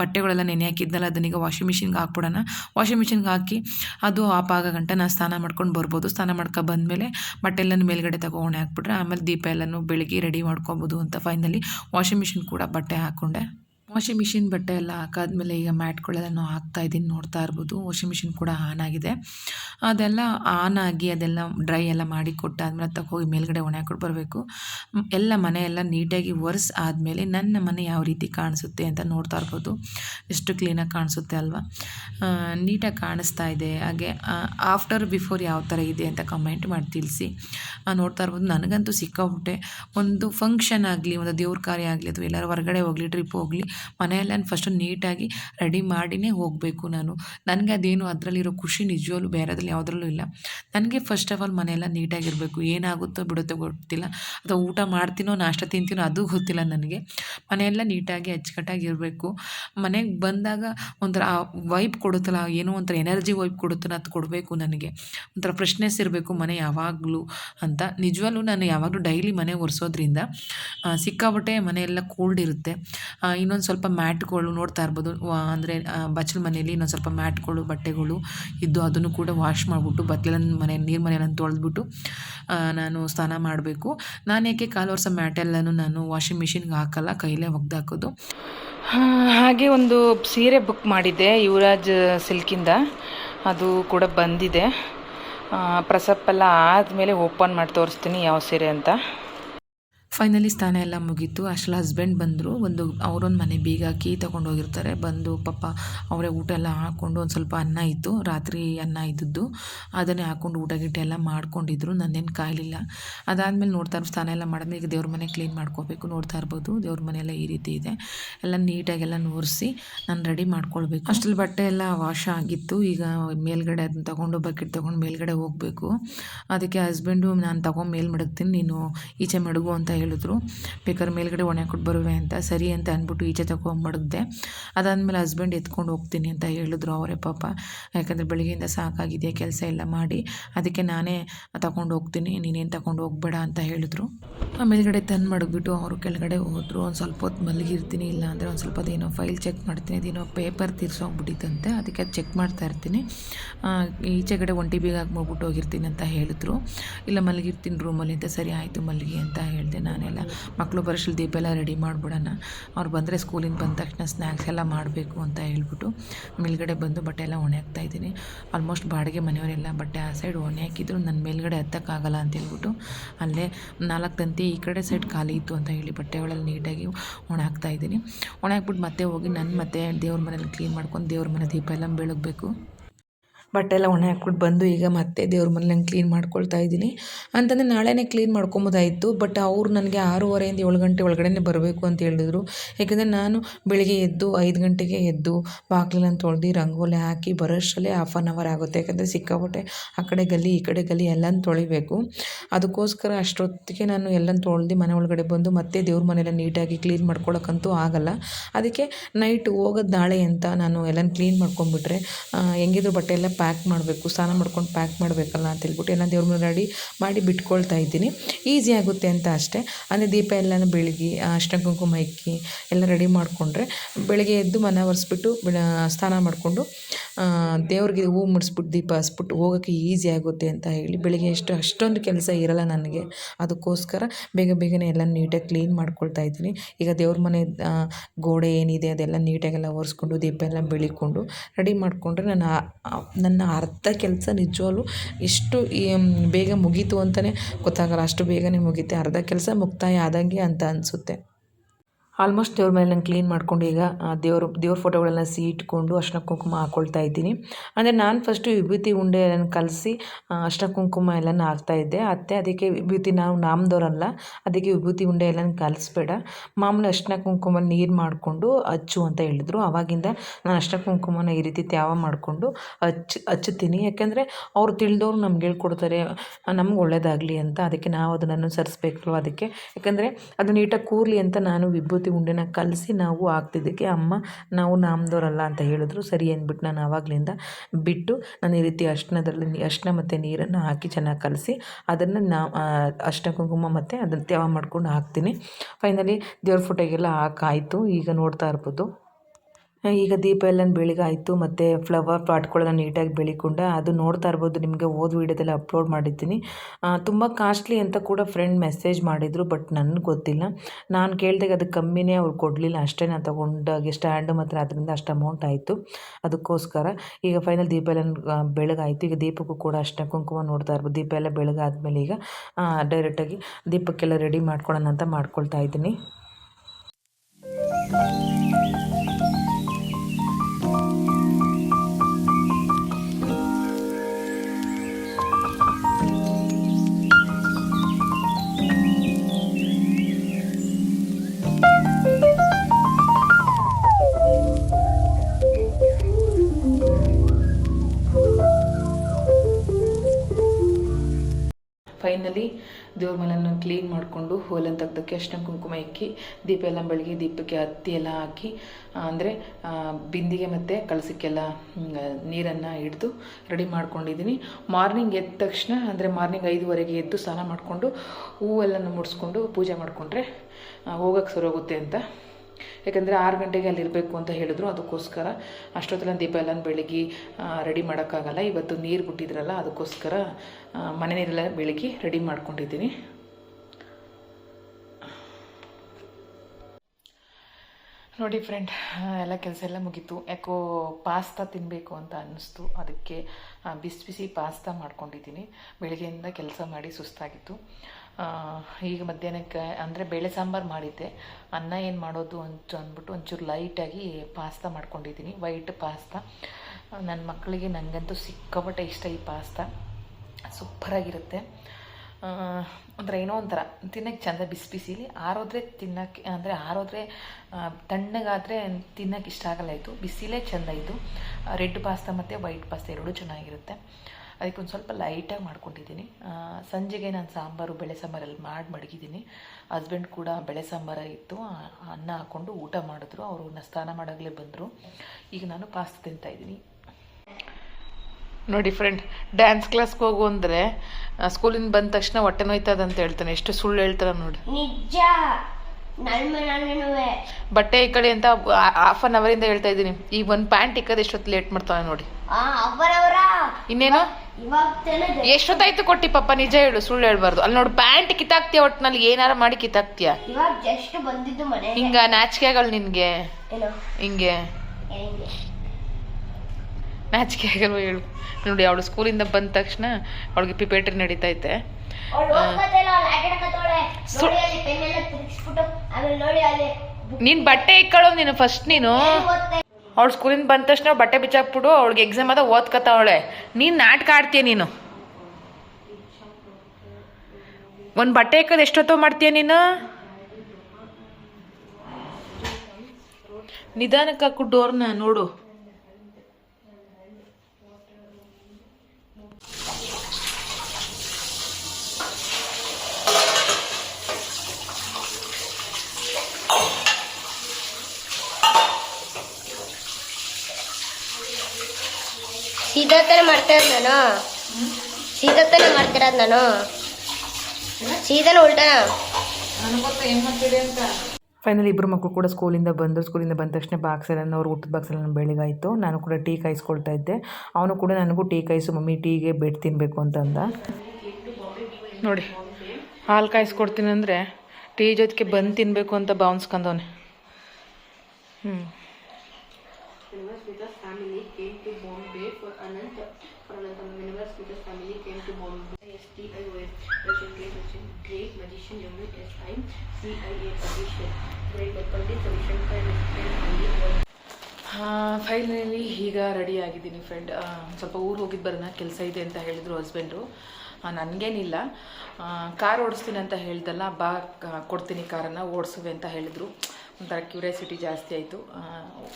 ಬಟ್ಟೆಗಳೆಲ್ಲ ನೆನೆ ಹಾಕಿದ್ನಲ್ಲ, ಅದನ್ನೀಗ ವಾಷಿಂಗ್ ಮಿಷಿನ್ಗೆ ಹಾಕ್ಬಿಡೋಣ. ವಾಷಿಂಗ್ ಮಿಷಿನ್ಗೆ ಹಾಕಿ, ಅದು ಆಫ್ ಆಗೋ ಗಂಟ ನಾನು ಸ್ನಾನ ಮಾಡ್ಕೊಂಡು ಬರ್ಬೋದು. ಸ್ನಾನ ಮಾಡ್ಕೊ ಬಂದಮೇಲೆ ಬಟ್ಟೆ ಎಲ್ಲ ಮೇಲ್ಗಡೆ ತಗೊಂಡು ಹಾಕ್ಬಿಟ್ರೆ, ಆಮೇಲೆ ದೀಪ ಎಲ್ಲನೂ ಬೆಳಗ್ಗೆ ರೆಡಿ ಮಾಡ್ಕೊಬೋದು ಅಂತ ಫೈನಲಿ ವಾಷಿಂಗ್ ಮಿಷಿನ್ ಕೂಡ ಬಟ್ಟೆ ಹಾಕ್ಕೊಂಡೆ ವಾಷಿಂಗ್ ಮಿಷಿನ್ ಬಟ್ಟೆ ಎಲ್ಲ ಹಾಕಾದ್ಮೇಲೆ ಈಗ ಮ್ಯಾಟ್ಗಳೆಲ್ಲನೂ ಹಾಕ್ತಾ ಇದ್ದೀನಿ ನೋಡ್ತಾ ಇರ್ಬೋದು. ವಾಷಿಂಗ್ ಮಿಷಿನ್ ಕೂಡ ಆನ್ ಆಗಿದೆ. ಅದೆಲ್ಲ ಆನ್ ಆಗಿ ಅದೆಲ್ಲ ಡ್ರೈ ಎಲ್ಲ ಮಾಡಿ ಕೊಟ್ಟಾದ್ಮೇಲೆ ಹೋಗಿ ಮೇಲ್ಗಡೆ ಒಣ ಹಾಕೊಂಡು ಬರಬೇಕು. ಎಲ್ಲ ಮನೆ ಎಲ್ಲ ನೀಟಾಗಿ ಒರೆಸ್ ಆದಮೇಲೆ ನನ್ನ ಮನೆ ಯಾವ ರೀತಿ ಕಾಣಿಸುತ್ತೆ ಅಂತ ನೋಡ್ತಾ ಇರ್ಬೋದು. ಎಷ್ಟು ಕ್ಲೀನಾಗಿ ಕಾಣಿಸುತ್ತೆ ಅಲ್ವಾ? ನೀಟಾಗಿ ಕಾಣಿಸ್ತಾ ಇದೆ. ಹಾಗೆ ಆಫ್ಟರ್ ಬಿಫೋರ್ ಯಾವ ಥರ ಇದೆ ಅಂತ ಕಮೆಂಟ್ ಮಾಡಿ ತಿಳಿಸಿ. ನೋಡ್ತಾ ಇರ್ಬೋದು. ನನಗಂತೂ ಸಿಕ್ಕಾಬಿಟ್ಟೆ ಒಂದು ಫಂಕ್ಷನ್ ಆಗಲಿ, ಒಂದು ದೇವ್ರ ಕಾರ್ಯ ಆಗಲಿ, ಅಥವಾ ಎಲ್ಲರೂ ಹೊರಗಡೆ ಹೋಗಲಿ, ಟ್ರಿಪ್ ಹೋಗಲಿ ಮನೆಯೆಲ್ಲ ಫಸ್ಟು ನೀಟಾಗಿ ರೆಡಿ ಮಾಡಿನೇ ಹೋಗಬೇಕು ನಾನು. ನನಗೆ ಅದೇನು ಅದರಲ್ಲಿರೋ ಖುಷಿ ನಿಜವಾಗ್ಲೂ ಬೇರೆದ್ರಲ್ಲಿ ಯಾವುದ್ರಲ್ಲೂ ಇಲ್ಲ. ನನಗೆ ಫಸ್ಟ್ ಆಫ್ ಆಲ್ ಮನೆಯೆಲ್ಲ ನೀಟಾಗಿರಬೇಕು. ಏನಾಗುತ್ತೋ ಬಿಡುತ್ತೋ ಗೊತ್ತಿಲ್ಲ. ಅಥವಾ ಊಟ ಮಾಡ್ತೀನೋ, ನಾಷ್ಟ ತಿಂತೀನೋ ಅದು ಗೊತ್ತಿಲ್ಲ ನನಗೆ. ಮನೆಯೆಲ್ಲ ನೀಟಾಗಿ ಅಚ್ಚುಕಟ್ಟಾಗಿ ಇರಬೇಕು ಮನೆಗೆ ಬಂದಾಗ ಒಂಥರ ವೈಬ್ ಕೊಡುತ್ತಲ್ಲ, ಏನೋ ಒಂಥರ ಎನರ್ಜಿ ವೈಬ್ ಕೊಡುತ್ತಲ್ಲ ಅದು ಕೊಡಬೇಕು ನನಗೆ. ಒಂಥರ ಫ್ರೆಶ್ನೆಸ್ ಇರಬೇಕು ಮನೆ ಯಾವಾಗಲೂ ಅಂತ. ನಿಜವಾಗ್ಲೂ ನಾನು ಯಾವಾಗಲೂ ಡೈಲಿ ಮನೆ ಒರೆಸೋದ್ರಿಂದ ಸಿಕ್ಕಾಬಟ್ಟೆ ಮನೆಯೆಲ್ಲ ಕೋಲ್ಡ್ ಇರುತ್ತೆ. ಇನ್ನೊಂದು ಸ್ವಲ್ಪ ಮ್ಯಾಟ್ಗಳು ನೋಡ್ತಾ ಇರ್ಬೋದು. ಅಂದರೆ ಬಚ್ಚಲ ಮನೆಯಲ್ಲಿ ಇನ್ನೊಂದು ಸ್ವಲ್ಪ ಮ್ಯಾಟ್ಗಳು, ಬಟ್ಟೆಗಳು ಇದ್ದು ಅದನ್ನು ಕೂಡ ವಾಶ್ ಮಾಡಿಬಿಟ್ಟು ಬಚ್ಚಲ ಮನೆ, ನೀರು ಮನೆಯನ್ನು ತೊಳೆದ್ಬಿಟ್ಟು ನಾನು ಸ್ನಾನ ಮಾಡಬೇಕು. ನಾನು ಯಾಕೆ ಕಾಲು ವರ್ಷ ಮ್ಯಾಟೆಲ್ಲನೂ ನಾನು ವಾಷಿಂಗ್ ಮಿಷಿನ್ಗೆ ಹಾಕಲ್ಲ, ಕೈಲೇ ಒಗ್ದಾಕೋದು ಹಾಗೆ ಒಂದು ಸೀರೆ ಬುಕ್ ಮಾಡಿದ್ದೆ ಯುವರಾಜ್ ಸಿಲ್ಕಿಂದ. ಅದು ಕೂಡ ಬಂದಿದೆ. ಪ್ರಸಪ್ಪೆಲ್ಲ ಆದಮೇಲೆ ಓಪನ್ ಮಾಡಿ ತೋರಿಸ್ತೀನಿ ಯಾವ ಸೀರೆ ಅಂತ. ಫೈನಲಿ ಸ್ನಾನ ಎಲ್ಲ ಮುಗೀತು. ಅಷ್ಟಲ ಹಸ್ಬೆಂಡ್ ಬಂದರು. ಒಂದು ಅವರೊಂದು ಮನೆ ಬೀಗ ಕೀ ತೊಗೊಂಡು ಹೋಗಿರ್ತಾರೆ. ಬಂದು ಪಾಪ ಅವರೇ ಊಟ ಎಲ್ಲ ಹಾಕ್ಕೊಂಡು ಒಂದು ಸ್ವಲ್ಪ ಅನ್ನ ಇತ್ತು. ರಾತ್ರಿ ಅನ್ನ ಇದ್ದದ್ದು. ಅದನ್ನೇ ಹಾಕ್ಕೊಂಡು ಊಟ ಗೀಟ ಎಲ್ಲ ಮಾಡ್ಕೊಂಡಿದ್ರು. ನನ್ನೇನು ಕಾಯಲಿಲ್ಲ. ಅದಾದಮೇಲೆ ನೋಡ್ತಾ ಸ್ನಾನ ಎಲ್ಲ ಮಾಡಿದ್ಮೇಲೆ ಈಗ ದೇವ್ರ ಮನೆ ಕ್ಲೀನ್ ಮಾಡ್ಕೋಬೇಕು ನೋಡ್ತಾ ಇರ್ಬೋದು. ದೇವ್ರ ಮನೆಯೆಲ್ಲ ಈ ರೀತಿ ಇದೆ. ಎಲ್ಲ ನೀಟಾಗೆಲ್ಲ ನೋರಿಸಿ ನಾನು ರೆಡಿ ಮಾಡ್ಕೊಳ್ಬೇಕು. ಅಷ್ಟಲ್ಲಿ ಬಟ್ಟೆ ಎಲ್ಲ ವಾಶ್ ಆಗಿತ್ತು. ಈಗ ಮೇಲ್ಗಡೆ ಅದನ್ನ ತೊಗೊಂಡು ಬಕೆಟ್ ತೊಗೊಂಡು ಮೇಲ್ಗಡೆ ಹೋಗಬೇಕು. ಅದಕ್ಕೆ ಹಸ್ಬೆಂಡು ನಾನು ತೊಗೊಂಡು ಮೇಲ್ ಮಡಗ್ತೀನಿ. ನೀನು ಈಚೆ ಮಡಗು ಅಂತ ಹೇಳಿದ್ರು, ಬೇಕಾದ್ರೆ ಮೇಲ್ಗಡೆ ಒಣ ಕೊಟ್ಟು ಬರುವೆ ಅಂತ, ಸರಿ ಅಂತ ಅಂದ್ಬಿಟ್ಟು ಈಚೆ ತಗೊಂಡು ಅದಾದ್ಮೇಲೆ ಹಸ್ಬೆಂಡ್ ಎತ್ಕೊಂಡು ಹೋಗ್ತೀನಿ ಅಂತ ಹೇಳಿದ್ರು ಅವರೇ ಪಾಪ. ಯಾಕಂದರೆ ಬೆಳಗ್ಗೆಯಿಂದ ಸಾಕಾಗಿದೆ ಕೆಲಸ ಎಲ್ಲ ಮಾಡಿ, ಅದಕ್ಕೆ ನಾನೇ ತಗೊಂಡು ಹೋಗ್ತೀನಿ, ನೀನೇನು ತಗೊಂಡು ಹೋಗ್ಬೇಡ ಅಂತ ಹೇಳಿದ್ರು. ಮೇಲ್ಗಡೆ ತಂದು ಮಡಗ್ಬಿಟ್ಟು ಅವರು ಕೆಳಗಡೆ ಹೋದ್ರು. ಒಂದು ಸ್ವಲ್ಪ ಹೊತ್ತು ಮಲಗಿರ್ತೀನಿ ಇಲ್ಲ ಅಂದರೆ ಒಂದು ಸ್ವಲ್ಪ ಅದೇನೋ ಫೈಲ್ ಚೆಕ್ ಮಾಡ್ತೀನಿ, ಅದೇನೋ ಪೇಪರ್ ತೀರ್ಸೋಗ್ಬಿಟ್ಟಿತ್ತಂತೆ ಅದಕ್ಕೆ ಅದು ಚೆಕ್ ಮಾಡ್ತಾ ಇರ್ತೀನಿ. ಈಚೆಗಡೆ ಒಂಟಿ ಬೀಗ ಹಾಕ್ಬಿಟ್ಟು ಹೋಗಿರ್ತೀನಿ ಅಂತ ಹೇಳಿದ್ರು. ಇಲ್ಲ, ಮಲಗಿರ್ತೀನಿ ರೂಮಲ್ಲಿ ಅಂತ, ಸರಿ ಆಯಿತು ಮಲಗಿ ಅಂತ ಹೇಳಿದೆ. ನಾನೆಲ್ಲ. ಮಕ್ಕಳು ಬರೋಷ್ಟು ದೀಪ ಎಲ್ಲ ರೆಡಿ ಮಾಡಿಬಿಡೋಣ. ಅವ್ರು ಬಂದರೆ ಸ್ಕೂಲಿಂದ ಬಂದ ತಕ್ಷಣ ಸ್ನ್ಯಾಕ್ಸ್ ಎಲ್ಲ ಮಾಡಬೇಕು ಅಂತ ಹೇಳ್ಬಿಟ್ಟು ಮೇಲ್ಗಡೆ ಬಂದು ಬಟ್ಟೆ ಎಲ್ಲ ಒಣೆ ಹಾಕ್ತಾ ಇದ್ದೀನಿ. ಆಲ್ಮೋಸ್ಟ್ ಬಾಡಿಗೆ ಮನೆಯವರೆಲ್ಲ ಬಟ್ಟೆ ಆ ಸೈಡ್ ಒಣೆ ಹಾಕಿದ್ರು ನನ್ನ ಮೇಲ್ಗಡೆ ಹತ್ತಕ್ಕಾಗಲ್ಲ ಅಂತ ಹೇಳ್ಬಿಟ್ಟು ಅಲ್ಲೇ ನಾಲ್ಕು ತಂತಿ ಈ ಕಡೆ ಸೈಡ್ ಖಾಲಿ ಇತ್ತು ಅಂತ ಹೇಳಿ ಬಟ್ಟೆಗಳಲ್ಲಿ ನೀಟಾಗಿ ಒಣ ಹಾಕ್ತಾ ಇದ್ದೀನಿ. ಒಣ ಹಾಕ್ಬಿಟ್ಟು ಮತ್ತೆ ಹೋಗಿ ನನ್ನ ಮತ್ತೆ ದೇವ್ರ ಮನೇಲಿ ಕ್ಲೀನ್ ಮಾಡ್ಕೊಂಡು ದೇವ್ರ ಮನೆ ದೀಪ ಎಲ್ಲ ಬೆಳಗಬೇಕು. ಬಟ್ಟೆ ಎಲ್ಲ ಒಣ ಹಾಕ್ಬಿಟ್ಟು ಬಂದು ಈಗ ಮತ್ತೆ ದೇವ್ರ ಮನೇಲಿ ಕ್ಲೀನ್ ಮಾಡ್ಕೊಳ್ತಾ ಇದ್ದೀನಿ. ಅಂತಂದರೆ ನಾಳೆನೇ ಕ್ಲೀನ್ ಮಾಡ್ಕೊಬೋದಾಯಿತು ಬಟ್ ಅವ್ರು ನನಗೆ ಆರೂವರೆಯಿಂದ ಏಳು ಗಂಟೆ ಒಳಗಡೆನೇ ಬರಬೇಕು ಅಂತ ಹೇಳಿದ್ರು. ಯಾಕೆಂದರೆ ನಾನು ಬೆಳಿಗ್ಗೆ ಎದ್ದು ಐದು ಗಂಟೆಗೆ ಎದ್ದು ಬಾಗಿಲನ್ನು ತೊಳೆದು ರಂಗೋಲಿ ಹಾಕಿ ಬರೋಷ್ಟರಲ್ಲೇ ಹಾಫ್ ಆನ್ ಅವರ್ ಆಗುತ್ತೆ. ಯಾಕಂದರೆ ಸಿಕ್ಕಾಪಟ್ಟೆ ಆ ಕಡೆ ಗಲ್ಲಿ, ಈ ಕಡೆ ಗಲ್ಲಿ ಎಲ್ಲನೂ ತೊಳಿಬೇಕು. ಅದಕ್ಕೋಸ್ಕರ ಅಷ್ಟೊತ್ತಿಗೆ ನಾನು ಎಲ್ಲನ ತೊಳ್ದು ಮನೆ ಒಳಗಡೆ ಬಂದು ಮತ್ತೆ ದೇವ್ರ ಮನೆಯೆಲ್ಲ ನೀಟಾಗಿ ಕ್ಲೀನ್ ಮಾಡ್ಕೊಳಕ್ಕಂತೂ ಆಗಲ್ಲ. ಅದಕ್ಕೆ ನೈಟ್ ಹೋಗೋದು ನಾಳೆ ಅಂತ ನಾನು ಎಲ್ಲನೂ ಕ್ಲೀನ್ ಮಾಡ್ಕೊಂಡ್ಬಿಟ್ರೆ ಹೆಂಗಿದ್ರು ಬಟ್ಟೆ ಎಲ್ಲ ಪ್ಯಾಕ್ ಮಾಡಬೇಕು, ಸ್ನಾನ ಮಾಡ್ಕೊಂಡು ಪ್ಯಾಕ್ ಮಾಡಬೇಕಲ್ಲ ಅಂತ ಹೇಳ್ಬಿಟ್ಟು ಎಲ್ಲ ದೇವ್ರ ಮನೆ ರೆಡಿ ಮಾಡಿ ಬಿಟ್ಕೊಳ್ತಾ ಇದ್ದೀನಿ. ಈಸಿ ಆಗುತ್ತೆ ಅಂತ ಅಷ್ಟೇ. ಅಂದರೆ ದೀಪ ಎಲ್ಲನೂ ಬೆಳಗ್ಗೆ ಅರ್ಶಿನ ಕುಂಕುಮ ಇಕ್ಕಿ ಎಲ್ಲ ರೆಡಿ ಮಾಡಿಕೊಂಡ್ರೆ ಬೆಳಗ್ಗೆ ಎದ್ದು ಮನೆ ಒರೆಸ್ಬಿಟ್ಟು ಸ್ನಾನ ಮಾಡಿಕೊಂಡು ದೇವ್ರಿಗೆ ಹೂ ಮುಡಿಸ್ಬಿಟ್ಟು, ದೀಪ ಹಸ್ಬಿಟ್ಟು ಹೋಗೋಕ್ಕೆ ಈಸಿ ಆಗುತ್ತೆ ಅಂತ ಹೇಳಿ ಬೆಳಗ್ಗೆ ಎಷ್ಟು, ಅಷ್ಟೊಂದು ಕೆಲಸ ಇರಲ್ಲ ನನಗೆ. ಅದಕ್ಕೋಸ್ಕರ ಬೇಗ ಬೇಗನೆ ಎಲ್ಲ ನೀಟಾಗಿ ಕ್ಲೀನ್ ಮಾಡ್ಕೊಳ್ತಾ ಇದ್ದೀನಿ. ಈಗ ದೇವ್ರ ಮನೆ ಗೋಡೆ ಏನಿದೆ ಅದೆಲ್ಲ ನೀಟಾಗೆಲ್ಲ ಒರೆಸ್ಕೊಂಡು ದೀಪ ಎಲ್ಲ ಬೆಳಿಕೊಂಡು ರೆಡಿ ಮಾಡಿಕೊಂಡ್ರೆ ನಾನು ನನ್ನ ನನ್ನ ಅರ್ಧ ಕೆಲಸ ನಿಜವಾಗ್ಲೂ ಎಷ್ಟು ಬೇಗ ಮುಗೀತು ಅಂತಲೇ ಗೊತ್ತಾಗಲ್ಲ. ಅಷ್ಟು ಬೇಗನೆ ಮುಗೀತೆ. ಅರ್ಧ ಕೆಲಸ ಮುಕ್ತಾಯ ಆದಂಗೆ ಅಂತ ಅನಿಸುತ್ತೆ. ಆಲ್ಮೋಸ್ಟ್ ದೇವ್ರ ಮೇಲೆ ನಾನು ಕ್ಲೀನ್ ಮಾಡ್ಕೊಂಡು ಈಗ ದೇವರು, ದೇವ್ರ ಫೋಟೋಗಳೆಲ್ಲ ಸಿ ಇಟ್ಕೊಂಡು ಅರ್ಶಿನ ಕುಂಕುಮ ಹಾಕ್ಕೊಳ್ತಾ ಇದ್ದೀನಿ. ಅಂದರೆ ನಾನು ಫಸ್ಟು ವಿಭೂತಿ ಉಂಡೆ ನಾನು ಕಲಸಿ ಅರ್ಶಿನ ಕುಂಕುಮ ಎಲ್ಲನೂ ಹಾಕ್ತಾಯಿದ್ದೆ ಅತ್ತೆ, ಅದಕ್ಕೆ ವಿಭೂತಿ ನಾವು ನಾಮದವ್ರಲ್ಲ ಅದಕ್ಕೆ ವಿಭೂತಿ ಉಂಡೆ ಎಲ್ಲನೂ ಕಲಿಸ್ಬೇಡ. ಮಾಮೂಲಿ ಅರ್ಶಿನ ಕುಂಕುಮ ನೀರು ಮಾಡಿಕೊಂಡು ಹಚ್ಚು ಅಂತ ಹೇಳಿದ್ರು. ಆವಾಗಿಂದ ನಾನು ಅರ್ಶಿನ ಕುಂಕುಮನ ಈ ರೀತಿ ತ್ಯಾವ ಮಾಡಿಕೊಂಡು ಹಚ್ ಹಚ್ಚುತ್ತೀನಿ ಯಾಕೆಂದರೆ ಅವ್ರು ತಿಳಿದವ್ರು ನಮ್ಗೆ ಹೇಳ್ಕೊಡ್ತಾರೆ ನಮ್ಗೆ ಒಳ್ಳೇದಾಗಲಿ ಅಂತ. ಅದಕ್ಕೆ ನಾವು ಅದನ್ನು ಅನುಸರಿಸ್ಬೇಕಲ್ವ ಅದಕ್ಕೆ. ಯಾಕಂದರೆ ಅದು ನೀಟಾಗಿ ಕೂರಲಿ ಅಂತ ನಾನು ವಿಭೂತಿ ಉಂಡೆನ ಕಲಸಿ ನಾವು ಹಾಕ್ತಿದ್ದಕ್ಕೆ ಅಮ್ಮ, ನಾವು ನಮ್ದವರಲ್ಲ ಅಂತ ಹೇಳಿದ್ರು. ಸರಿ ಅಂದ್ಬಿಟ್ಟು ನಾನು ಆವಾಗಲಿಂದ ಬಿಟ್ಟು ನಾನು ಈ ರೀತಿ ಅಷ್ಟನದಲ್ಲಿ ಅಷ್ಟನ ಮತ್ತು ನೀರನ್ನು ಹಾಕಿ ಚೆನ್ನಾಗಿ ಕಲಸಿ ಅದನ್ನು ನಾ ಅಷ್ಟ ಕುಂಕುಮ ಮತ್ತು ಅದನ್ನು ತ್ಯಾವ ಮಾಡ್ಕೊಂಡು ಹಾಕ್ತೀನಿ. ಫೈನಲಿ ದೇವ್ರ ಫೋಟೋಗೆಲ್ಲ ಹಾಕಾಯಿತು ಈಗ ನೋಡ್ತಾ ಇರ್ಬೋದು. ಈಗ ದೀಪ ಎಲ್ಲ ಬೆಳಗಾಯಿತು, ಮತ್ತು ಫ್ಲವರ್ ಪಾಟ್ಗಳನ್ನ ನೀಟಾಗಿ ಬೆಳಿಕೊಂಡೆ, ಅದು ನೋಡ್ತಾ ಇರ್ಬೋದು, ನಿಮಗೆ ಓದ್ ವೀಡಿಯೋದಲ್ಲಿ ಅಪ್ಲೋಡ್ ಮಾಡಿದ್ದೀನಿ. ತುಂಬ ಕಾಸ್ಟ್ಲಿ ಅಂತ ಕೂಡ ಫ್ರೆಂಡ್ ಮೆಸೇಜ್ ಮಾಡಿದರು ಬಟ್ ನನಗೆ ಗೊತ್ತಿಲ್ಲ. ನಾನು ಕೇಳಿದಾಗ ಅದು ಕಮ್ಮಿನೇ ಅವ್ರು ಕೊಡಲಿಲ್ಲ, ಅಷ್ಟೇ ನಾನು ತೊಗೊಂಡಾಗೆ ಸ್ಟ್ಯಾಂಡು ಮಾತ್ರ ಅದರಿಂದ ಅಷ್ಟು ಅಮೌಂಟ್ ಆಯಿತು, ಅದಕ್ಕೋಸ್ಕರ. ಈಗ ಫೈನಲ್ ದೀಪ ಎಲ್ಲ ಬೆಳಗಾಯಿತು, ಈಗ ದೀಪಕ್ಕೂ ಕೂಡ ಅಷ್ಟೇ ಕುಂಕುಮ ನೋಡ್ತಾ ಇರ್ಬೋದು, ದೀಪ ಎಲ್ಲ ಬೆಳಗಾದ್ಮೇಲೆ ಈಗ ಡೈರೆಕ್ಟಾಗಿ ದೀಪಕ್ಕೆಲ್ಲ ರೆಡಿ ಮಾಡ್ಕೊಳ್ಳೋಣ ಅಂತ ಮಾಡ್ಕೊಳ್ತಾ ಇದ್ದೀನಿ. ಫೈನಲಿ ದೇವ್ರ ಮನೆಯನ್ನು ಕ್ಲೀನ್ ಮಾಡಿಕೊಂಡು ಹೋಲನ್ನು ತೆಗ್ದಕ್ಕೆ ಅಷ್ಟು ಕುಂಕುಮ ಇಕ್ಕಿ, ದೀಪ ಎಲ್ಲ ಬೆಳಗ್ಗೆ ದೀಪಕ್ಕೆ ಹತ್ತಿ ಎಲ್ಲ ಹಾಕಿ ಅಂದರೆ ಬಿಂದಿಗೆ ಮತ್ತು ಕಳಸಕ್ಕೆಲ್ಲ ನೀರನ್ನು ಹಿಡಿದು ರೆಡಿ ಮಾಡ್ಕೊಂಡಿದ್ದೀನಿ ಮಾರ್ನಿಂಗ್ ಎದ್ದ ತಕ್ಷಣ, ಅಂದರೆ ಮಾರ್ನಿಂಗ್ ಐದುವರೆಗೆ ಎದ್ದು ಸ್ನಾನ ಮಾಡಿಕೊಂಡು ಹೂವೆಲ್ಲನ ಮುಡಿಸ್ಕೊಂಡು ಪೂಜೆ ಮಾಡಿಕೊಂಡ್ರೆ ಹೋಗಕ್ಕೆ ಸರೋಗುತ್ತೆ ಅಂತ ಯಾಕಂದರೆ ಆರು ಗಂಟೆಗೆ ಅಲ್ಲಿರಬೇಕು ಅಂತ ಹೇಳಿದ್ರು. ಅದಕ್ಕೋಸ್ಕರ ಅಷ್ಟೊತ್ತಲ್ಲ ದೀಪ ಎಲ್ಲ ಬೆಳಗ್ಗೆ ರೆಡಿ ಮಾಡೋಕ್ಕಾಗಲ್ಲ. ಇವತ್ತು ನೀರು ಬಿಟ್ಟಿದ್ರಲ್ಲ, ಅದಕ್ಕೋಸ್ಕರ ಮನೆ ನೀರೆಲ್ಲ ಬೆಳಗ್ಗೆ ರೆಡಿ ಮಾಡ್ಕೊಂಡಿದ್ದೀನಿ. ನೋಡಿ ಫ್ರೆಂಡ್ ಎಲ್ಲ ಕೆಲಸ ಎಲ್ಲ ಮುಗೀತು. ಯಾಕೋ ಪಾಸ್ತಾ ತಿನ್ನಬೇಕು ಅಂತ ಅನ್ನಿಸ್ತು. ಅದಕ್ಕೆ ಬಿಸಿ ಬಿಸಿ ಪಾಸ್ತಾ ಮಾಡ್ಕೊಂಡಿದ್ದೀನಿ. ಬೆಳಗ್ಗೆಯಿಂದ ಕೆಲಸ ಮಾಡಿ ಸುಸ್ತಾಗಿತ್ತು. ಈಗ ಮಧ್ಯಾಹ್ನಕ್ಕೆ ಅಂದರೆ ಬೇಳೆ ಸಾಂಬಾರು ಮಾಡಿದ್ದೆ. ಅನ್ನ ಏನು ಮಾಡೋದು ಅಂತ ಅಂದ್ಬಿಟ್ಟು ಒಂಚೂರು ಲೈಟಾಗಿ ಪಾಸ್ತಾ ಮಾಡ್ಕೊಂಡಿದ್ದೀನಿ ವೈಟ್ ಪಾಸ್ತಾ ನನ್ನ ಮಕ್ಕಳಿಗೆ ನನಗಂತೂ ಸಿಕ್ಕಾಪಟ್ಟೆ ಇಷ್ಟ ಈ ಪಾಸ್ತಾ ಸೂಪರಾಗಿರುತ್ತೆ. ಅಂದರೆ ಏನೋ ಒಂಥರ. ತಿನ್ನೋಕ್ಕೆ ಚಂದ ಬಿಸಿ ಬಿಸಿಲಿ. ಆರೋದ್ರೆ ತಿನ್ನಕ್ಕೆ, ಅಂದರೆ ಆರೋದ್ರೆ ತಣ್ಣಗಾದರೆ ತಿನ್ನಕ್ಕೆ ಇಷ್ಟ ಆಗಲ್ಲ ಇದು. ಬಿಸಿಲೇ ಚೆಂದ ಇದು. ರೆಡ್ ಪಾಸ್ತಾ ಮತ್ತು ವೈಟ್ ಪಾಸ್ತಾ ಎರಡೂ ಚೆನ್ನಾಗಿರುತ್ತೆ. ಅದಕ್ಕೆ ಒಂದು ಸ್ವಲ್ಪ ಲೈಟಾಗಿ ಮಾಡ್ಕೊಂಡಿದ್ದೀನಿ. ಸಂಜೆಗೆ ನಾನು ಸಾಂಬಾರು ಬೇಳೆ ಸಾಂಬಾರಲ್ಲಿ ಮಾಡಿ ಮಡಗಿದ್ದೀನಿ. ಹಸ್ಬೆಂಡ್ ಕೂಡ ಬೇಳೆ ಸಾಂಬಾರ ಇತ್ತು. ಅನ್ನ ಹಾಕ್ಕೊಂಡು ಊಟ ಮಾಡಿದ್ರು. ಅವರು ಸ್ನಾನ ಮಾಡಾಗಲೇ ಬಂದರು. ಈಗ ನಾನು ಪಾಸ್ತಾ ತಿಂತಾಯಿದ್ದೀನಿ ನೋಡಿ ಫ್ರೆಂಡ್ ಡ್ಯಾನ್ಸ್ ಕ್ಲಾಸ್ಗೆ ಹೋಗು ಅಂದರೆ ಸ್ಕೂಲಿಂದ ಬಂದ ತಕ್ಷಣ ಹೊಟ್ಟೆ ನೋಯ್ತದ ಅಂತ ಹೇಳ್ತಾನೆ. ಎಷ್ಟು ಸುಳ್ಳು ಹೇಳ್ತಾರ ನೋಡಿ. ನಿಜ! ಬಟ್ಟೆ ಈ ಕಡೆ ಅಂತ ಹಾಫ್ ಅನ್ ಅವರಿಂದ ಹೇಳ್ತಾ ಇದ್ದೀನಿ. ಈಗ ಒಂದು ಪ್ಯಾಂಟ್ ಇಕ್ಕದೆ ಎಷ್ಟೊತ್ತು ಲೇಟ್ ಮಾಡ್ತಾವೆ ನೋಡಿ. ಇನ್ನೇನು? ಎಷ್ಟೊತ್ತಾಯ್ತು ಕೊಟ್ಟಿ ಪಪ್ಪ ನಿಜ ಹೇಳು ಸುಳ್ಳು ಹೇಳ್ಬಾರ್ದು. ಅಲ್ಲಿ ನೋಡು ಪ್ಯಾಂಟ್ ಕಿತ್ತಾಕ್ತಿಯ ಒಟ್ಟಿನಲ್ಲಿ ಏನಾರ ಮಾಡಿ ಕಿತ್ತಾಕ್ತಿಯ? ಇವಾಗ ಜಸ್ಟ್ ಬಂದಿದ್ದು ಮನೆ ಹಿಂಗ ನಾಚಿಕೆಗಳು ಆಗಲ್ಲ ನಿನ್ಗೆ ಹಿಂಗೆ? ನಾಚಿಕೆ ಆಗಲ್ವ ಹೇಳು. ನೋಡಿ ಅವಳು ಸ್ಕೂಲಿಂದ ಬಂದ ತಕ್ಷಣ ಅವಳಿಗೆ ಪಿಪೇಟ್ರಿ ನಡೀತೈತೆ. ನೀನ್ ಬಟ್ಟೆ ಇಕ್ಕಳು ನೀನು ಫಸ್ಟ್ ನೀನು. ಅವಳು ಸ್ಕೂಲಿಂದ ಬಂದ ತಕ್ಷಣ ಬಟ್ಟೆ ಬಿಚ್ಚಾಕ್ಬಿಡು, ಅವಳಿಗೆ ಎಕ್ಸಾಮ್ ಅದ ಓದ್ಕತ್ತಾವಳೆ ನೀನು ನಾಟಕ ಆಡ್ತೀಯ ನೀನು? ಒಂದು ಬಟ್ಟೆ ಇಕ್ಕದು ಎಷ್ಟೊತ್ತೋ ಮಾಡ್ತೀಯ ನೀನು? ನಿಧಾನಕ್ಕೆ ಹಾಕು ಡೋರ್ನ, ನೋಡು. ಸೀದಾ ಮಾಡ್ತಾ ಇರೋದು ನಾನು. ಸೀದಾ ಮಾಡ್ತಾ ಮಾಡ್ತಿರೋದು ನಾನು. ಸೀತನ ಉಲ್ಟಾನ? ಫೈನಲಿ ಇಬ್ಬರು ಮಕ್ಕಳು ಕೂಡ ಸ್ಕೂಲಿಂದ ಬಂದರು. ಸ್ಕೂಲಿಂದ ಬಂದ ತಕ್ಷಣ ಬಾಕ್ಸ್ ಎಲ್ಲ ಅವ್ರು ಊಟದ ಬಾಕ್ಸ್ ಎಲ್ಲ ಬೆಳಿಗಾಯಿತು. ನಾನು ಕೂಡ ಟೀ ಕಾಯಿಸ್ಕೊಳ್ತಾ ಇದ್ದೆ. ಅವನು ಕೂಡ ನನಗೂ ಟೀ ಕಾಯಿಸು ಮಮ್ಮಿ ಟೀಗೆ ಬೆಡ್ ತಿನ್ನಬೇಕು ಅಂತ ಅಂದ ನೋಡಿ ಹಾಲು ಕಾಯಿಸ್ಕೊಡ್ತೀನಿ ಅಂದರೆ ಟೀ ಜೊತೆಗೆ ಬಂದು ತಿನ್ನಬೇಕು ಅಂತ ಬಾವನ್ಸ್ಕೊಂಡವನೇ ಹ್ಞೂ Whenever with family came to Bombay for Anant for Anantam. whenever with family came to Bombay. S-T-I-O-S, Russian great, Russian great magician, M-U-S-I, C-I-A, magician, great Pandit Ravishankar, Prime finally ಈಗ ready ಆಗಿದ್ದೀನಿ friend ಸ್ವಲ್ಪ ಊರು ಹೋಗಿದ್ದು ಬರೋಣ ಕೆಲಸ ಇದೆ ಅಂತ ಹೇಳಿದರು ಹಸ್ಬೆಂಡು ನನಗೇನಿಲ್ಲ ಕಾರ್ ಓಡಿಸ್ತೀನಿ ಅಂತ ಹೇಳ್ದಲ್ಲ ಬಾ ಕೊಡ್ತೀನಿ ಕಾರನ್ನು ಓಡಿಸುವೆ ಅಂತ ಹೇಳಿದರು ಒಂಥರ ಕ್ಯೂರಿಯಾಸಿಟಿ ಜಾಸ್ತಿ ಆಯಿತು.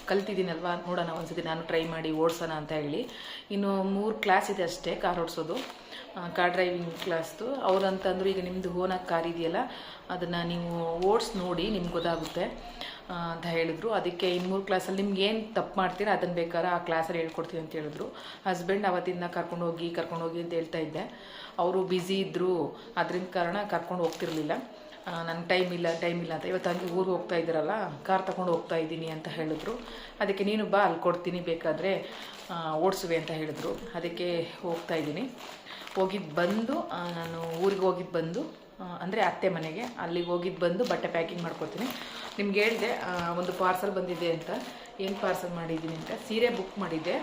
ಕಲ್ತಿದ್ದೀನಲ್ವಾ? ನೋಡೋಣ, ಒಂದ್ಸತಿ ನಾನು ಟ್ರೈ ಮಾಡಿ ಓಡಿಸೋಣ ಅಂತ ಹೇಳಿ. ಇನ್ನು ಮೂರು ಕ್ಲಾಸ್ ಇದೆ ಅಷ್ಟೇ, ಕಾರ್ ಓಡಿಸೋದು. ಕಾರ್ ಡ್ರೈವಿಂಗ್ ಕ್ಲಾಸ್ದು. ಅವ್ರು ಅಂತಂದ್ರು ಈಗ ನಿಮ್ಮದು ಓನಾಗಿ ಕಾರ್ ಇದೆಯಲ್ಲ, ಅದನ್ನು ನೀವು ಓಡಿಸ್ ನೋಡಿ, ನಿಮ್ಗೆ ಗೊತ್ತಾಗುತ್ತೆ ಅಂತ ಹೇಳಿದ್ರು. ಅದಕ್ಕೆ ಇನ್ನು ಮೂರು ಕ್ಲಾಸಲ್ಲಿ ನಿಮ್ಗೆ ಏನು ತಪ್ಪು ಮಾಡ್ತೀರಾ ಅದನ್ನು ಬೇಕಾದ್ರೆ ಆ ಕ್ಲಾಸಲ್ಲಿ ಹೇಳ್ಕೊಡ್ತೀನಿ ಅಂತ ಹೇಳಿದ್ರು. ಹಸ್ಬೆಂಡ್ ಅವತ್ತಿಂದ ಕರ್ಕೊಂಡು ಹೋಗಿ ಕರ್ಕೊಂಡು ಹೋಗಿ ಅಂತ ಹೇಳ್ತಾ ಇದ್ದೆ. ಅವರು ಬ್ಯುಸಿ ಇದ್ದರು ಅದರಿಂದ ಕಾರಣ ಕರ್ಕೊಂಡು ಹೋಗ್ತಿರ್ಲಿಲ್ಲ. ನನಗೆ ಟೈಮ್ ಇಲ್ಲ ಟೈಮ್ ಇಲ್ಲ ಅಂತ. ಇವತ್ತು ಹಂಗೆ ಊರಿಗೆ ಹೋಗ್ತಾ ಇದ್ದೀರಲ್ಲ ಕಾರ್ ತಗೊಂಡು ಹೋಗ್ತಾ ಇದ್ದೀನಿ ಅಂತ ಹೇಳಿದ್ರು. ಅದಕ್ಕೆ ನೀನು ಬಾ, ಅಲ್ಲಿ ಕೊಡ್ತೀನಿ, ಬೇಕಾದರೆ ಓಡಿಸುವೆ ಅಂತ ಹೇಳಿದ್ರು. ಅದಕ್ಕೆ ಹೋಗ್ತಾ ಇದ್ದೀನಿ. ಹೋಗಿದ್ದು ಬಂದು ನಾನು ಊರಿಗೆ ಹೋಗಿದ್ದು ಬಂದು ಅಂದರೆ ಅತ್ತೆ ಮನೆಗೆ. ಅಲ್ಲಿಗೆ ಹೋಗಿದ್ದು ಬಂದು ಬಟ್ಟೆ ಪ್ಯಾಕಿಂಗ್ ಮಾಡ್ಕೊತೀನಿ ನಿಮ್ಗೆ ಹೇಳಿದೆ ಒಂದು ಪಾರ್ಸಲ್ ಬಂದಿದೆ ಅಂತ. ಏನು ಪಾರ್ಸಲ್ ಮಾಡಿದ್ದೀನಿ ಅಂತ? ಸೀರೆ ಬುಕ್ ಮಾಡಿದ್ದೆ.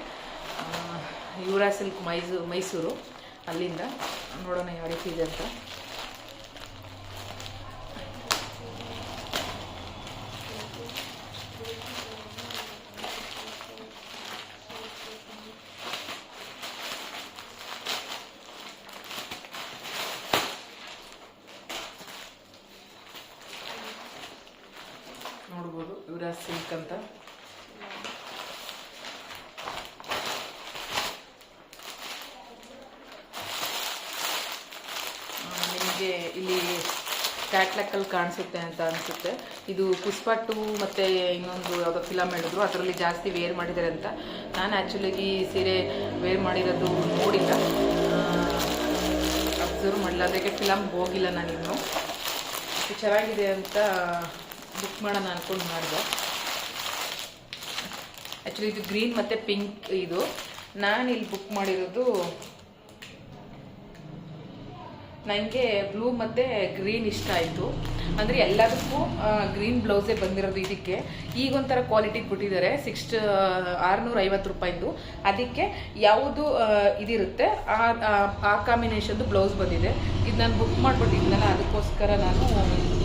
ಯುವರಾ ಸಿಲ್ಕ್ ಮೈಸೂ, ಮೈಸೂರು, ಅಲ್ಲಿಂದ. ನೋಡೋಣ ಯಾವ ರೀತಿ ಇದೆ ಅಂತ ನೋಡ್ಬೋದು ಯುವರಾಜ್ ಸಿಲ್ಕ್ ಅಂತ ನಿಮಗೆ ಇಲ್ಲಿ ಕ್ಯಾಟ್ಲಾಕಲ್ಲಿ ಕಾಣಿಸುತ್ತೆ ಅಂತ ಅನಿಸುತ್ತೆ. ಇದು ಪುಷ್ಪ ಟು ಮತ್ತು ಇನ್ನೊಂದು ಯಾವುದೋ ಫಿಲಮ್ ಹೇಳಿದ್ರು. ಅದರಲ್ಲಿ ಜಾಸ್ತಿ ವೇರ್ ಮಾಡಿದ್ದಾರೆ ಅಂತ. ನಾನು ಆ್ಯಕ್ಚುಲಾಗಿ ಸೀರೆ ವೇರ್ ಮಾಡಿರೋದು ನೋಡಿಲ್ಲ. ಅಬ್ಸರ್ವ್ ಮಾಡಲಿಲ್ಲ ಅದಕ್ಕೆ ಫಿಲಮ್ಗೆ ಹೋಗಿಲ್ಲ ನಾನಿನ್ನು. ಚೆನ್ನಾಗಿದೆ ಅಂತ ಬುಕ್ ಮಾಡೋಣ ಅಂದ್ಕೊಂಡು ಮಾಡಿದೆ. ಆ್ಯಕ್ಚುಲಿ ಇದು ಗ್ರೀನ್ ಮತ್ತು ಪಿಂಕ್ ಇದು. ನಾನು ಇಲ್ಲಿ ಬುಕ್ ಮಾಡಿರೋದು ನನಗೆ ಬ್ಲೂ ಮತ್ತು ಗ್ರೀನ್ ಇಷ್ಟ ಆಯಿತು. ಅಂದರೆ ಎಲ್ಲದಕ್ಕೂ ಗ್ರೀನ್ ಬ್ಲೌಸೇ ಬಂದಿರೋದು ಇದಕ್ಕೆ. ಈಗೊಂಥರ ಕ್ವಾಲಿಟಿಗೆ ಬಿಟ್ಟಿದ್ದಾರೆ ಸಿಕ್ಸ್ಟ್ ಆರುನೂರ ಐವತ್ತು ರೂಪಾಯಿಂದು. ಅದಕ್ಕೆ ಯಾವುದು ಇದಿರುತ್ತೆ, ಆ- ಆ ಕಾಂಬಿನೇಷನ್ದು ಬ್ಲೌಸ್ ಬಂದಿದೆ. ಇದು ನಾನು ಬುಕ್ ಮಾಡಿಬಿಟ್ಟಿದ್ನಲ್ಲ, ಅದಕ್ಕೋಸ್ಕರ ನಾನು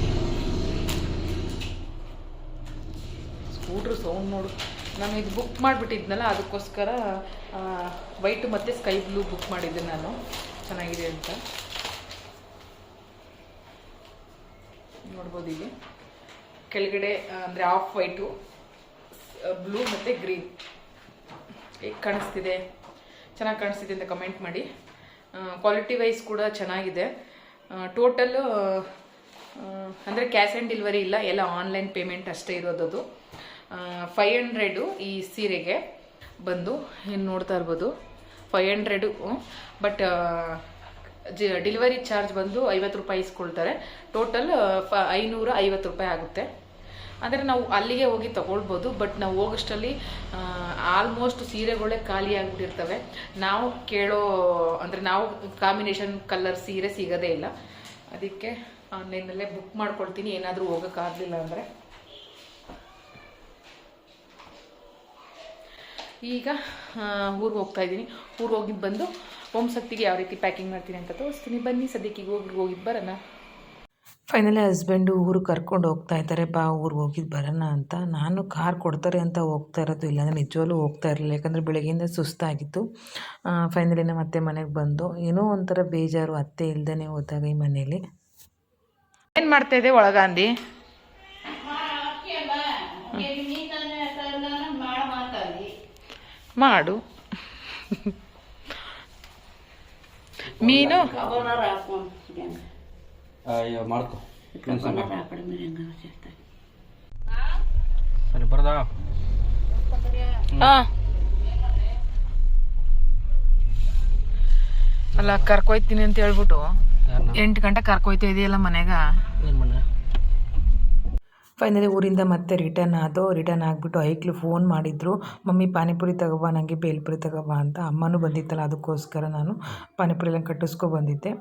ಸ್ಕೂಟ್ರ್ ಸೌಂಡ್ ನೋಡು. ನಾನು ಇದು ಬುಕ್ ಮಾಡಿಬಿಟ್ಟಿದ್ನಲ್ಲ, ಅದಕ್ಕೋಸ್ಕರ ವೈಟ್ ಮತ್ತು ಸ್ಕೈ ಬ್ಲೂ ಬುಕ್ ಮಾಡಿದ್ದೆ ನಾನು. ಚೆನ್ನಾಗಿದೆ ಅಂತ. ನೋಡ್ಬೋದು ಇಲ್ಲಿ ಕೆಳಗಡೆ, ಅಂದರೆ ಆಫ್ ವೈಟು ಬ್ಲೂ ಮತ್ತು ಗ್ರೀನ್ ಹೇಗೆ ಕಾಣಿಸ್ತಿದೆ? ಚೆನ್ನಾಗಿ ಕಾಣಿಸ್ತಿದೆ ಅಂತ ಕಮೆಂಟ್ ಮಾಡಿ. ಕ್ವಾಲಿಟಿ ವೈಸ್ ಕೂಡ ಚೆನ್ನಾಗಿದೆ. ಟೋಟಲ್ಲು ಅಂದರೆ ಕ್ಯಾಶ್ ಆ್ಯಂಡ್ ಡೆಲಿವರಿ ಇಲ್ಲ, ಎಲ್ಲ ಆನ್ಲೈನ್ ಪೇಮೆಂಟ್ ಅಷ್ಟೇ ಇರೋದದು. ಫೈವ್ ಹಂಡ್ರೆಡು ಈ ಸೀರೆಗೆ ಬಂದು ಏನು ನೋಡ್ತಾ ಇರ್ಬೋದು. Five hundred but the delivery charge ಬಂದು ಐವತ್ತು ರೂಪಾಯಿ ಇಸ್ಕೊಳ್ತಾರೆ. ಟೋಟಲ್ ಫ ಐನೂರ ಐವತ್ತು ರೂಪಾಯಿ ಆಗುತ್ತೆ. ಅಂದರೆ ನಾವು ಅಲ್ಲಿಗೆ ಹೋಗಿ ತಗೊಳ್ಬೋದು. ಬಟ್ ನಾವು ಹೋಗೋಷ್ಟರಲ್ಲಿ ಆಲ್ಮೋಸ್ಟ್ ಸೀರೆಗಳೇ ಖಾಲಿ ಆಗಿಬಿಟ್ಟಿರ್ತವೆ. ನಾವು ಕೇಳೋ, ಅಂದರೆ ನಾವು ಕಾಂಬಿನೇಷನ್ ಕಲರ್ ಸೀರೆ ಸಿಗೋದೇ ಇಲ್ಲ. ಅದಕ್ಕೆ ಆನ್ಲೈನಲ್ಲೇ ಬುಕ್ ಮಾಡ್ಕೊಳ್ತೀನಿ. ಏನಾದರೂ ಹೋಗೋಕ್ಕಾಗಲಿಲ್ಲ ಅಂದರೆ. ಈಗ ಊರಿಗೆ ಹೋಗ್ತಾ ಇದ್ದೀನಿ. ಊರಿಗೆ ಹೋಗಿ ಬಂದು ಓಮ್ ಶಕ್ತಿಗೆ ಯಾವ ರೀತಿ ಪ್ಯಾಕಿಂಗ್ ಮಾಡ್ತೀನಿ ಅಂತ ತೋರಿಸ್ತೀನಿ. ಬನ್ನಿ ಸದ್ಯಕ್ಕೆ ಈಗ ಊರಿಗೆ ಹೋಗಿದ್ದು ಬರೋಣ ಫೈನಲಿ ಹಸ್ಬೆಂಡು ಊರು ಕರ್ಕೊಂಡು ಹೋಗ್ತಾ ಇದ್ದಾರೆ. ಬಾ ಊರಿಗೆ ಹೋಗಿದ್ದು ಬರೋಣ ಅಂತ. ನಾನು ಕಾರ್ ಕೊಡ್ತಾರೆ ಅಂತ ಹೋಗ್ತಾ ಇರೋದು ಇಲ್ಲಾಂದರೆ ನಿಜವಾಗ್ಲೂ ಹೋಗ್ತಾ ಇರಲಿಲ್ಲ. ಯಾಕಂದರೆ ಬೆಳಗ್ಗೆಯಿಂದ ಸುಸ್ತಾಗಿತ್ತು. ಫೈನಲಿ ನಮ್ಮ ಅತ್ತೆ ಮನೆಗೆ ಬಂದು ಏನೋ ಒಂಥರ ಬೇಜಾರು ಅತ್ತೆ ಇಲ್ದೇ ಹೋದಾಗ ಈ ಮನೇಲಿ ಏನು ಮಾಡ್ತಾ ಇದೆ ಒಳಗಾಂದಿ ಮಾಡು. ಮೀನು? ಅಯ್ಯೋ ಮಾಡ್ಕೊ. ಸರಿ ಬರದಾ? ಆ. ಅಲ್ಲ ಕರ್ಕೊಯ್ತೀನಿ ಅಂತ ಹೇಳ್ಬಿಟ್ಟು ಎಂಟು ಗಂಟೆ ಕರ್ಕೊಯ್ತಾ ಇದೆಯಲ್ಲ ಮನೆಗ? ಫೈನಲಿ ಊರಿಂದ ಮತ್ತೆ ರಿಟರ್ನ್ ಆದೋ ರಿಟರ್ನ್ ಆಗಿಬಿಟ್ಟು ಐಕ್ಳು ಫೋನ್ ಮಾಡಿದ್ರು. ಮಮ್ಮಿ, ಪಾನಿಪುರಿ ತಗೋಬಾ ನನಗೆ ಬೇಲ್ಪುರಿ ತಗೋಬಾ ಅಂತ ಅಮ್ಮನೂ ಬಂದಿತ್ತಲ್ಲ, ಅದಕ್ಕೋಸ್ಕರ ನಾನು ಪಾನಿಪುರಿ ಎಲ್ಲ ಕಟ್ಟಿಸ್ಕೊ ಬಂದಿದ್ದೆ.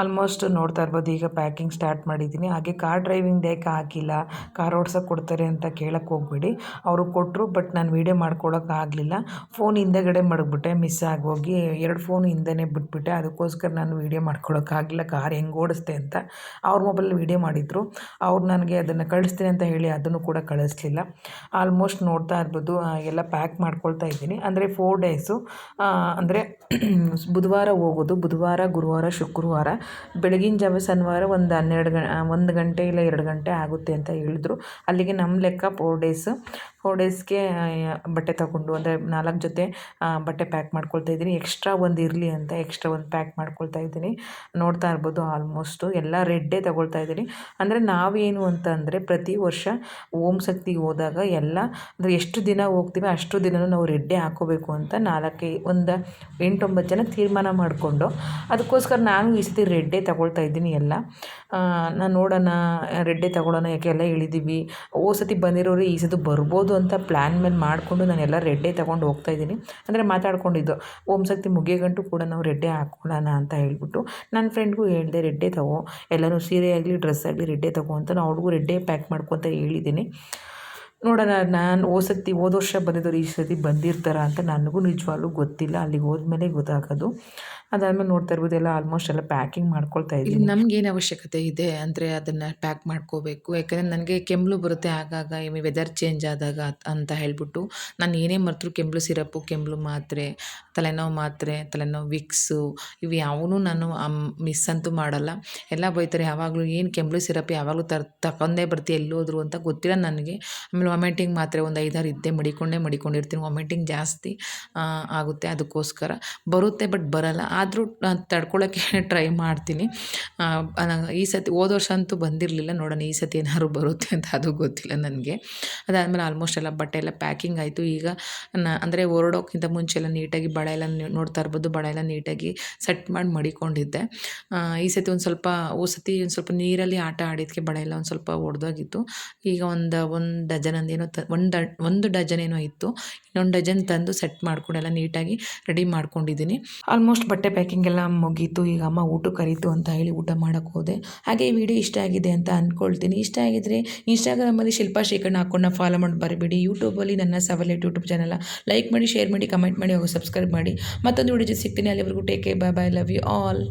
ಆಲ್ಮೋಸ್ಟ್ ನೋಡ್ತಾ ಇರ್ಬೋದು, ಈಗ ಪ್ಯಾಕಿಂಗ್ ಸ್ಟಾರ್ಟ್ ಮಾಡಿದ್ದೀನಿ. ಹಾಗೆ ಕಾರ್ ಡ್ರೈವಿಂಗ್ ಡೇಕ್ ಹಾಕಿಲ್ಲ ಕಾರ್ ಓಡ್ಸೋಕೆ ಕೊಡ್ತಾರೆ ಅಂತ ಕೇಳಕ್ಕೆ ಹೋಗ್ಬೇಡಿ. ಅವರು ಕೊಟ್ಟರು ಬಟ್ ನಾನು ವೀಡಿಯೋ ಮಾಡ್ಕೊಳಕ್ಕೆ ಆಗಲಿಲ್ಲ. ಫೋನ್ ಹಿಂದೆಗಡೆ ಮಡಗ್ಬಿಟ್ಟೆ ಮಿಸ್ ಆಗೋಗಿ ಎರಡು ಫೋನ್ ಹಿಂದೆ ಬಿಟ್ಬಿಟ್ಟೆ. ಅದಕ್ಕೋಸ್ಕರ ನಾನು ವೀಡಿಯೋ ಮಾಡ್ಕೊಳಕ್ಕಾಗಲಿಲ್ಲ ಕಾರ್ ಹೆಂಗೆ ಓಡಿಸ್ದೆ ಅಂತ ಅವ್ರ ಮೊಬೈಲ್ ವೀಡಿಯೋ ಮಾಡಿದ್ರು. ಅವ್ರು ನನಗೆ ಅದನ್ನು ಕಳಿಸ್ತೀನಿ ಅಂತ ಹೇಳಿ ಅದನ್ನು ಕೂಡ ಕಳಿಸ್ಲಿಲ್ಲ. ಆಲ್ಮೋಸ್ಟ್ ನೋಡ್ತಾ ಇರ್ಬೋದು ಎಲ್ಲ ಪ್ಯಾಕ್ ಮಾಡ್ಕೊಳ್ತಾ ಇದ್ದೀನಿ. ಅಂದರೆ ಫೋರ್ ಡೇಸು ಅಂದರೆ ಬುಧವಾರ ಹೋಗೋದು. ಬುಧವಾರ, ಗುರುವಾರ, ಶುಕ್ರವಾರ. ಬೆಳಗಿನ ಜಾವ ಶನಿವಾರ ಒಂದು ಹನ್ನೆರಡು ಗ ಒಂದು ಗಂಟೆ ಇಲ್ಲ ಎರಡು ಗಂಟೆ ಆಗುತ್ತೆ ಅಂತ ಹೇಳಿದ್ರು. ಅಲ್ಲಿಗೆ ನಮ್ಮ ಲೆಕ್ಕ ಫೋರ್ ಡೇಸ್ ಫೋರ್ ಡೇಸ್ಗೆ ಬಟ್ಟೆ ತಗೊಂಡು, ಅಂದರೆ ನಾಲ್ಕು ಜೊತೆ ಬಟ್ಟೆ ಪ್ಯಾಕ್ ಮಾಡ್ಕೊಳ್ತಾ ಇದ್ದೀನಿ. ಎಕ್ಸ್ಟ್ರಾ ಒಂದು ಇರಲಿ ಅಂತ ಎಕ್ಸ್ಟ್ರಾ ಒಂದು ಪ್ಯಾಕ್ ಮಾಡ್ಕೊಳ್ತಾ ಇದ್ದೀನಿ. ನೋಡ್ತಾ ಇರ್ಬೋದು ಆಲ್ಮೋಸ್ಟು ಎಲ್ಲ ರೆಡ್ಡೇ ತಗೊಳ್ತಾ ಇದ್ದೀನಿ. ಅಂದರೆ ನಾವೇನು ಅಂತ ಅಂದರೆ ಪ್ರತಿ ವರ್ಷ ಓಂ ಶಕ್ತಿಗೆ ಹೋದಾಗ ಎಲ್ಲ, ಅಂದರೆ ಎಷ್ಟು ದಿನ ಹೋಗ್ತೀವಿ ಅಷ್ಟು ದಿನವೂ ನಾವು ರೆಡ್ಡೆ ಹಾಕೋಬೇಕು ಅಂತ ನಾಲ್ಕೈ, ಒಂದು ಎಂಟೊಂಬತ್ತು ಜನ ತೀರ್ಮಾನ ಮಾಡಿಕೊಂಡು, ಅದಕ್ಕೋಸ್ಕರ ನಾನು ಈ ಸತಿ ರೆಡ್ಡೆ ತಗೊಳ್ತಾ ಇದ್ದೀನಿ ಎಲ್ಲ. ನಾನು ನೋಡೋಣ, ರೆಡ್ಡೆ ತಗೊಳ್ಳೋಣ, ಯಾಕೆ ಎಲ್ಲ ಇಳಿದೀವಿ ಓ ಸತಿ ಬಂದಿರೋರು ಈ ಸತಿ ಬರ್ಬೋದು ಅಂತ ಪ್ಲ್ಯಾನ್ ಮೇಲೆ ಮಾಡಿಕೊಂಡು ನಾನೆಲ್ಲ ರೆಡ್ಡೆ ತೊಗೊಂಡು ಹೋಗ್ತಾ ಇದ್ದೀನಿ. ಅಂದರೆ ಮಾತಾಡ್ಕೊಂಡಿದ್ದು, ಓಂ ಶಕ್ತಿ ಮುಗಿಯಗಂಟು ಕೂಡ ನಾವು ರೆಡ್ಡೆ ಹಾಕ್ಕೊಳ್ಳೋಣ ಅಂತ ಹೇಳ್ಬಿಟ್ಟು ನನ್ನ ಫ್ರೆಂಡ್ಗೂ ಹೇಳಿದೆ, ರೆಡ್ಡೆ ತಗೋ ಎಲ್ಲರೂ ಸೀರೆ ಆಗಲಿ ಡ್ರೆಸ್ ಆಗಲಿ ರೆಡ್ಡೆ ತಗೋ ಅಂತ ನಾನು ಅವ್ರಿಗೂ ರೆಡ್ಡೆ ಪ್ಯಾಕ್ ಮಾಡ್ಕೊತ ಹೇಳಿದ್ದೀನಿ. ನೋಡೋಣ ನಾನು ಓ ಸತಿ ಹೋದ ವರ್ಷ ಬಂದಿದ್ದವ್ರು ಈ ಸತಿ ಬಂದಿರ್ತಾರ ಅಂತ ನನಗೂ ನಿಜವಾಗ್ಲೂ ಗೊತ್ತಿಲ್ಲ. ಅಲ್ಲಿಗೆ ಹೋದ್ಮೇಲೆ ಗೊತ್ತಾಗೋದು. ಅದಾದಮೇಲೆ ನೋಡ್ತಾ ಇರ್ಬೋದು ಎಲ್ಲ ಆಲ್ಮೋಸ್ಟ್ ಎಲ್ಲ ಪ್ಯಾಕಿಂಗ್ ಮಾಡ್ಕೊಳ್ತಾ ಇದ್ದೀನಿ. ನಮ್ಗೇನು ಅವಶ್ಯಕತೆ ಇದೆ ಅಂದರೆ ಅದನ್ನು ಪ್ಯಾಕ್ ಮಾಡ್ಕೋಬೇಕು. ಯಾಕಂದರೆ ನನಗೆ ಕೆಮ್ಮಲು ಬರುತ್ತೆ ಆಗಾಗ ವೆದರ್ ಚೇಂಜ್ ಆದಾಗ ಅಂತ ಹೇಳ್ಬಿಟ್ಟು ನಾನು ಏನೇ ಮರೆತರು ಕೆಮ್ಮಲು ಸಿರಪ್ಪು ಕೆಮ್ಮಲು ಮಾತ್ರೆ ತಲೆನೋವು ಮಾತ್ರೆ, ತಲೆನೋವು ವಿಕ್ಸು ಇವು ಯಾವೂ ನಾನು ಮಿಸ್ ಅಂತೂ ಮಾಡಲ್ಲ. ಎಲ್ಲ ಬೈತಾರೆ, ಯಾವಾಗಲೂ ಏನು ಕೆಂಬಳು ಸಿರಪ್ ಯಾವಾಗಲೂ ತರ್ ತಗೊಂಡೇ ಬರ್ತೀಯ ಎಲ್ಲೋದ್ರು ಅಂತ ಗೊತ್ತಿಲ್ಲ ನನಗೆ. ಆಮೇಲೆ ವಾಮಿಟಿಂಗ್ ಮಾತ್ರೆ ಒಂದು ಐದಾರು ಇದ್ದೇ ಮಡಿಕೊಂಡೇ ಮಡಿಕೊಂಡಿರ್ತೀನಿ. ವಾಮಿಟಿಂಗ್ ಜಾಸ್ತಿ ಆಗುತ್ತೆ ಅದಕ್ಕೋಸ್ಕರ. ಬರುತ್ತೆ ಬಟ್ ಬರಲ್ಲ. ಆದರೂ ತಡ್ಕೊಳ್ಳೋಕ್ಕೆ ಟ್ರೈ ಮಾಡ್ತೀನಿ. ನಂಗೆ ಈ ಸತಿ, ಹೋದ ವರ್ಷ ಅಂತೂ ಬಂದಿರಲಿಲ್ಲ. ನೋಡೋಣ, ಈ ಸತಿ ಏನಾದ್ರು ಬರುತ್ತೆ ಅಂತ ಅದು ಗೊತ್ತಿಲ್ಲ ನನಗೆ. ಅದಾದಮೇಲೆ ಆಲ್ಮೋಸ್ಟ್ ಎಲ್ಲ ಬಟ್ಟೆ ಎಲ್ಲ ಪ್ಯಾಕಿಂಗ್ ಆಯಿತು. ಈಗ ನ, ಅಂದರೆ ಹೊರಡೋಕ್ಕಿಂತ ಮುಂಚೆ ಎಲ್ಲ ನೀಟಾಗಿ ಬಳೆ ಎಲ್ಲ ನೋಡ್ತಾ ಇರ್ಬೋದು ಎಲ್ಲ ನೀಟಾಗಿ ಸೆಟ್ ಮಾಡಿ ಮಡಿಕೊಂಡಿದ್ದೆ. ಈ ಸತಿ ಒಂದು ಸ್ವಲ್ಪ, ಓ ಸತಿ ಒಂದು ಸ್ವಲ್ಪ ನೀರಲ್ಲಿ ಆಟ ಆಡಿದ್ದಕ್ಕೆ ಬಳೆ ಎಲ್ಲ ಒಂದು ಸ್ವಲ್ಪ ಒಡೆದೋಗಿತ್ತು. ಈಗ ಒಂದು ಒಂದು ಡಜನ್ ಅಂದೇನೋ ತ, ಒಂದು ಒಂದು ಡಜನ್ ಏನೋ ಇತ್ತು. ಇನ್ನೊಂದು ಡಜನ್ ತಂದು ಸೆಟ್ ಮಾಡ್ಕೊಂಡೆಲ್ಲ ನೀಟಾಗಿ ರೆಡಿ ಮಾಡ್ಕೊಂಡಿದ್ದೀನಿ. ಆಲ್ಮೋಸ್ಟ್ ಬಟ್ಟೆ ಪ್ಯಾಕಿಂಗ್ ಎಲ್ಲ ಮುಗೀತು. ಈಗ ಅಮ್ಮ ಊಟ ಕರೀತು ಅಂತ ಹೇಳಿ ಊಟ ಮಾಡೋಕ್ಕೆ ಹೋದೆ. ಹಾಗೆ ಈ ವಿಡಿಯೋ ಇಷ್ಟ ಆಗಿದೆ ಅಂತ ಅಂದ್ಕೊಳ್ತೀನಿ ಇಷ್ಟ ಆಗಿದ್ರೆ ಇನ್ಸ್ಟಾಗ್ರಾಮಲ್ಲಿ ಶಿಲ್ಪಾ ಶೇಖರ್ನ ಹಾಕೊಂಡು ಫಾಲೋ ಮಾಡಿ ಬರಬೇಡಿ. ಯೂಟ್ಯೂಬಲ್ಲಿ ನನ್ನ ಸವಲೇಟ್ ಯೂಟ್ಯೂಬ್ ಚಾನಲ್ ಲೈಕ್ ಮಾಡಿ ಶೇರ್ ಮಾಡಿ ಕಮೆಂಟ್ ಮಾಡಿ ಹಾಗೂ ಸಬ್ಸ್ಕ್ರೈಬ್ ಮಾಡಿ. ಮತ್ತೊಂದು ವಿಡಿಯೋ ಜೊತೆ ಸಿಗ್ತೀನಿ. ಅಲ್ಲಿವರೆಗೂ take care bye bye love you all